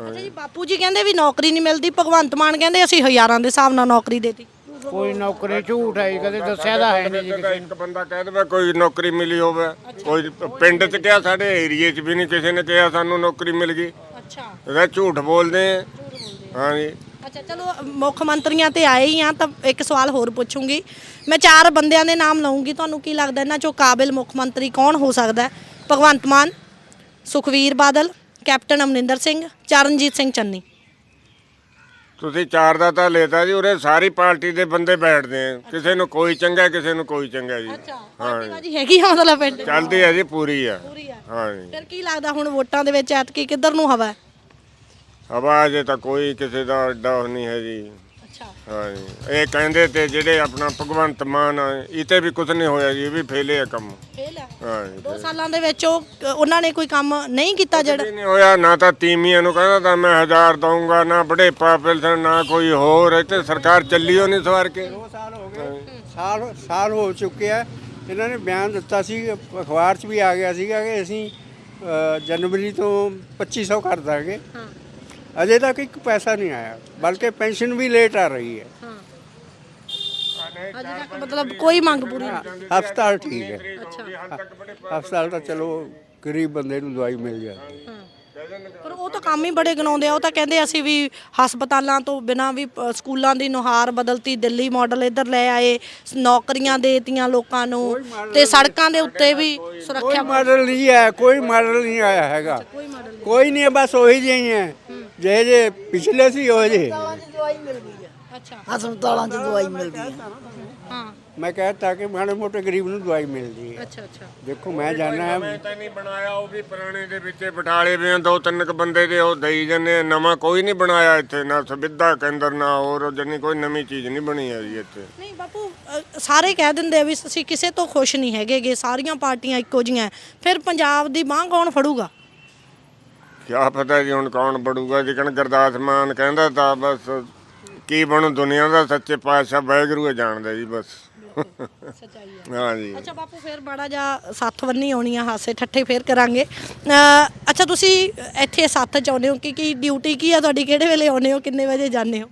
[SPEAKER 1] ਅੱਛਾ ਜੀ ਬਾਪੂ ਜੀ ਕਹਿੰਦੇ ਵੀ ਨੌਕਰੀ ਨਹੀਂ ਮਿਲਦੀ ਭਗਵੰਤ ਮਾਨ ਕਹਿੰਦੇ ਅਸੀਂ ਹਜ਼ਾਰਾਂ ਦੇ ਹਿਸਾਬ ਨਾਲ ਨੌਕਰੀ ਦੇਤੀ।
[SPEAKER 4] ਕੋਈ ਨੌਕਰੀ ਝੂਠ ਹੈ ਜੀ, ਕਦੇ ਦੱਸਿਆ ਤਾਂ ਹੈ ਨਹੀਂ ਜੀ
[SPEAKER 3] ਤਾਂ ਇੱਕ ਬੰਦਾ ਕਹਿ ਦੇਵੇ ਕੋਈ ਨੌਕਰੀ ਮਿਲੀ ਹੋਵੇ ਕੋਈ ਪਿੰਡ 'ਚ ਕਿਹਾ ਸਾਡੇ ਏਰੀਏ 'ਚ ਵੀ ਨਹੀਂ ਕਿਸੇ ਨੇ ਕਿਹਾ ਸਾਨੂੰ ਨੌਕਰੀ ਮਿਲ ਗਈ।
[SPEAKER 1] ਅੱਛਾ।
[SPEAKER 3] ਇਹਦਾ ਝੂਠ ਬੋਲਦੇ ਆ। ਹਾਂ ਜੀ
[SPEAKER 1] ਅੱਛਾ ਚਲੋ ਮੁੱਖ ਮੰਤਰੀਆਂ ਤੇ ਆਏ ਹੀ ਆ ਤਾਂ ਇੱਕ ਸਵਾਲ ਹੋਰ ਪੁੱਛੂੰਗੀ। ਮੈਂ ਚਾਰ ਬੰਦਿਆਂ ਦੇ ਨਾਮ ਲਵਾਂਗੀ ਤੁਹਾਨੂੰ ਕੀ ਲੱਗਦਾ ਇਹਨਾਂ ਚੋਂ ਕਾਬਿਲ ਮੁੱਖ ਮੰਤਰੀ ਕੌਣ ਹੋ ਸਕਦਾ ਹੈ? ਭਗਵੰਤ ਮਾਨ ਸੁਖਵੀਰ ਬਾਦਲ ਕੈਪਟਨ ਅਮਰਿੰਦਰ ਸਿੰਘ ਚਰਨਜੀਤ ਸਿੰਘ ਚੰਨੀ।
[SPEAKER 3] ਤੁਸੀਂ ਚਾਰ ਦਾ ਤਾਂ ਲੇਤਾ ਜੀ ਉਰੇ ਸਾਰੀ ਪਾਰਟੀ ਦੇ ਬੰਦੇ ਬੈਠਦੇ ਆ। ਕਿਸੇ ਨੂੰ ਕੋਈ ਚੰਗਾ ਕਿਸੇ ਨੂੰ ਕੋਈ ਚੰਗਾ ਜੀ।
[SPEAKER 1] ਪਾਰਟੀ ਬਾਜੀ ਹੈਗੀ ਆ ਮਤਲਬ ਪਿੰਡ
[SPEAKER 3] ਚੱਲਦੀ ਹੈ ਜੀ ਪੂਰੀ ਆ।
[SPEAKER 1] ਪੂਰੀ ਆ।
[SPEAKER 3] ਹਾਂ ਜੀ।
[SPEAKER 1] ਫਿਰ ਕੀ ਲੱਗਦਾ ਹੁਣ ਵੋਟਾਂ ਦੇ ਵਿੱਚ ਐਤਕੀ ਕਿੱਧਰ ਨੂੰ ਹਵਾ ਹੈ?
[SPEAKER 3] ਹਵਾ ਜੇ ਤਾਂ ਕੋਈ ਕਿਸੇ ਦਾ ਅੱਡਾ ਨਹੀਂ ਹੈ ਜੀ।
[SPEAKER 1] ਅੱਛਾ।
[SPEAKER 3] ਹਾਂਜੀ ਇਹ ਕਹਿੰਦੇ ਤੇ ਜਿਹੜੇ ਆਪਣਾ ਭਗਵੰਤ ਮਾਨ ਆ, ਇਹ ਤੇ ਵੀ ਕੁਝ ਨਹੀਂ ਹੋਇਆ ਜੀ ਇਹ ਵੀ ਫੇਲੇ ਆ ਕੰਮ।
[SPEAKER 1] ਫੇਲ
[SPEAKER 3] ਹਾਂਜੀ
[SPEAKER 1] ਸਾਲਾਂ ਦੇ ਵਿੱਚ ਉਹ ਉਹਨਾਂ ਨੇ ਕੋਈ ਕੰਮ ਨਹੀਂ ਕੀਤਾ ਜਿਹੜਾ?
[SPEAKER 3] ਨਹੀਂ ਹੋਇਆ ਨਾ ਤਾਂ ਤੀਮੀਆਂ ਨੂੰ ਕਹਿੰਦਾ ਤਾਂ ਮੈਂ ਹਜ਼ਾਰ ਦਊਂਗਾ ਨਾ ਬੜੇ ਪੈਨਸ਼ਨ ਨਾ ਕੋਈ ਹੋਰ ਇੱਥੇ ਸਰਕਾਰ ਚੱਲੀ ਹੋ ਨਹੀਂ ਸਵਾਰ ਕੇ।
[SPEAKER 4] ਦੋ ਸਾਲ ਹੋ ਗਏ। ਸਾਲ ਸਾਲ ਹੋ ਚੁੱਕੇ ਆ। ਇਹਨਾਂ ਨੇ ਬਿਆਨ ਦਿੱਤਾ ਸੀ ਅਖਬਾਰ 'ਚ ਵੀ ਆ ਗਿਆ ਸੀਗਾ ਕਿ ਅਸੀਂ ਅ, ਜਨਵਰੀ ਤੋਂ 2500 ਕਰ ਦਾਂਗੇ।
[SPEAKER 1] ਹਾਂ।
[SPEAKER 4] ਅਜੇ ਤੱਕ ਇੱਕ ਪੈਸਾ ਨਹੀਂ ਆਇਆ ਬਲਕਿ ਪੈਨਸ਼ਨ ਵੀ ਲੇਟ ਆ ਰਹੀ ਹੈ।
[SPEAKER 1] ਹਾਂ। ਅਜੇ ਤੱਕ ਮਤਲਬ ਕੋਈ ਮੰਗ ਪੂਰੀ ਨਹੀਂ।
[SPEAKER 4] ਹਸਪਤਾਲ ਠੀਕ ਹੈ।
[SPEAKER 1] ਅੱਛਾ।
[SPEAKER 4] ਹਸਪਤਾਲ ਤਾਂ ਚਲੋ ਗਰੀਬ ਬੰਦੇ ਨੂੰ ਦਵਾਈ ਮਿਲ ਜਾਂਦੀ
[SPEAKER 1] ਹਾਂ। ਪਰ ਉਹ ਤਾਂ ਕੰਮ ਹੀ ਬੜੇ ਗਨਾਉਂਦੇ ਆ ਉਹ ਤਾਂ ਕਹਿੰਦੇ ਅਸੀਂ ਵੀ ਹਸਪਤਾਲਾਂ ਤੋਂ ਬਿਨਾਂ ਵੀ ਅ, ਸਕੂਲਾਂ ਦੀ ਨੁਹਾਰ ਬਦਲਤੀ ਦਿੱਲੀ ਮਾਡਲ ਇੱਧਰ ਲੈ ਆਏ ਸ- ਨੌਕਰੀਆਂ ਦੇਤੀਆਂ ਲੋਕਾਂ ਨੂੰ ਤੇ ਸੜਕਾਂ ਦੇ ਉੱਤੇ ਵੀ
[SPEAKER 4] ਕੋਈ
[SPEAKER 1] ਸੁਰੱਖਿਆ
[SPEAKER 4] ਮਾਡਲ ਨਹੀਂ ਆਇਆ ਕੋਈ ਮਾਡਲ ਨਹੀਂ ਆਇਆ ਹੈਗਾ।
[SPEAKER 1] ਕੋਈ ਮਾਡਲ
[SPEAKER 4] ਕੋਈ ਨਹੀਂ ਹੈ ਬਸ ਉਹੀ ਜਿਹੇ ਹੀ। ਜਿਹੇ ਜੇ ਪਿਛਲੇ ਸੀ ਉਹ ਜਿਹੇ
[SPEAKER 2] ਦਵਾਈ ਮਿਲ ਗਈ ਹੈ
[SPEAKER 1] ਅੱਛਾ।
[SPEAKER 2] ਹਸਪਤਾਲਾਂ 'ਚ ਦਵਾਈ ਮਿਲਦੀ ਹੈ
[SPEAKER 1] ਹਾਂ।
[SPEAKER 4] ਮੈਂ ਕਹਿਤਾ ਕਿ ਮਾੜੇ ਮੋਟੇ ਗਰੀਬ ਨੂੰ ਦਵਾਈ ਮਿਲਦੀ ਹੈ
[SPEAKER 1] ਅੱਛਾ ਅੱਛਾ।
[SPEAKER 4] ਦੇਖੋ ਮੈਂ ਜਾਣਾ ਹੈ।
[SPEAKER 3] ਮੈਂ ਤਾਂ ਨਹੀਂ ਬਣਾਇਆ ਉਹ ਵੀ ਪੁਰਾਣੇ ਦੇ ਵਿੱਚ ਬਟਾਲੇ ਵੇ ਆ, ਦੋ ਤਿੰਨ ਕ ਬੰਦੇ ਦੇ ਉਹ ਦਈ ਜੰਨੇ ਨਵਾਂ ਕੋਈ ਨਹੀਂ ਬਣਾਇਆ ਇੱਥੇ ਨਾ ਸੁਵਿਧਾ ਕੇਂਦਰ ਨਾ ਹੋਰ ਜੰਨੀ ਕੋਈ ਨਵੀਂ ਚੀਜ਼ ਨਹੀਂ ਬਣੀ ਹੈ ਜੀ ਇੱਥੇ।
[SPEAKER 1] ਨਹੀਂ ਬਾਪੂ ਅ, ਸਾਰੇ ਕਹਿ ਦਿੰਦੇ ਆ ਵੀ ਅਸੀਂ ਕਿਸੇ ਤੋਂ ਖੁਸ਼ ਨਹੀਂ ਹੈਗੇਗੇ ਸਾਰੀਆਂ ਪਾਰਟੀਆਂ ਇੱਕੋ ਜੀਆਂ ਹੈ। ਫਿਰ ਪੰਜਾਬ ਦੀ ਬਾਂਹ ਕੌਣ ਫੜੂਗਾ?
[SPEAKER 3] ਕਿਆ ਪਤਾ ਜੀ ਹੁਣ ਕੌਣ ਬੜੂਗਾ ਜਿਕਣ ਗੁਰਦਾਸ ਮਾਨ ਕਹਿੰਦਾ ਤਾਂ ਬਸ ਕੀ ਬਣੂ? ਦੁਨੀਆ ਦਾ ਸੱਚੇ ਪਾਤਸ਼ਾਹ ਵਾਹਿਗੁਰੂ ਹੀ ਜਾਣਦਾ ਜੀ ਬਸ।
[SPEAKER 1] ਸੱਚਾਈ ਹੈ
[SPEAKER 3] ਹਾਂ ਜੀ।
[SPEAKER 1] ਅੱਛਾ ਬਾਪੂ ਫਿਰ ਬੜਾ ਜਾ ਸੱਥ ਬੰਨੀ ਆਉਣੀ ਆ ਹਾਸੇ ਠੱਠੇ ਫੇਰ ਕਰਾਂਗੇ। ਅੱਛਾ ਤੁਸੀਂ ਇੱਥੇ ਸੱਥ ਚ ਆਉਂਦੇ ਹੋ ਕਿ ਕੀ ਡਿਊਟੀ ਕੀ ਆ ਤੁਹਾਡੀ? ਕਿਹੜੇ ਵੇਲੇ ਆਉਂਦੇ ਹੋ? ਕਿੰਨੇ ਵਜੇ ਜਾਂਦੇ ਹੋ?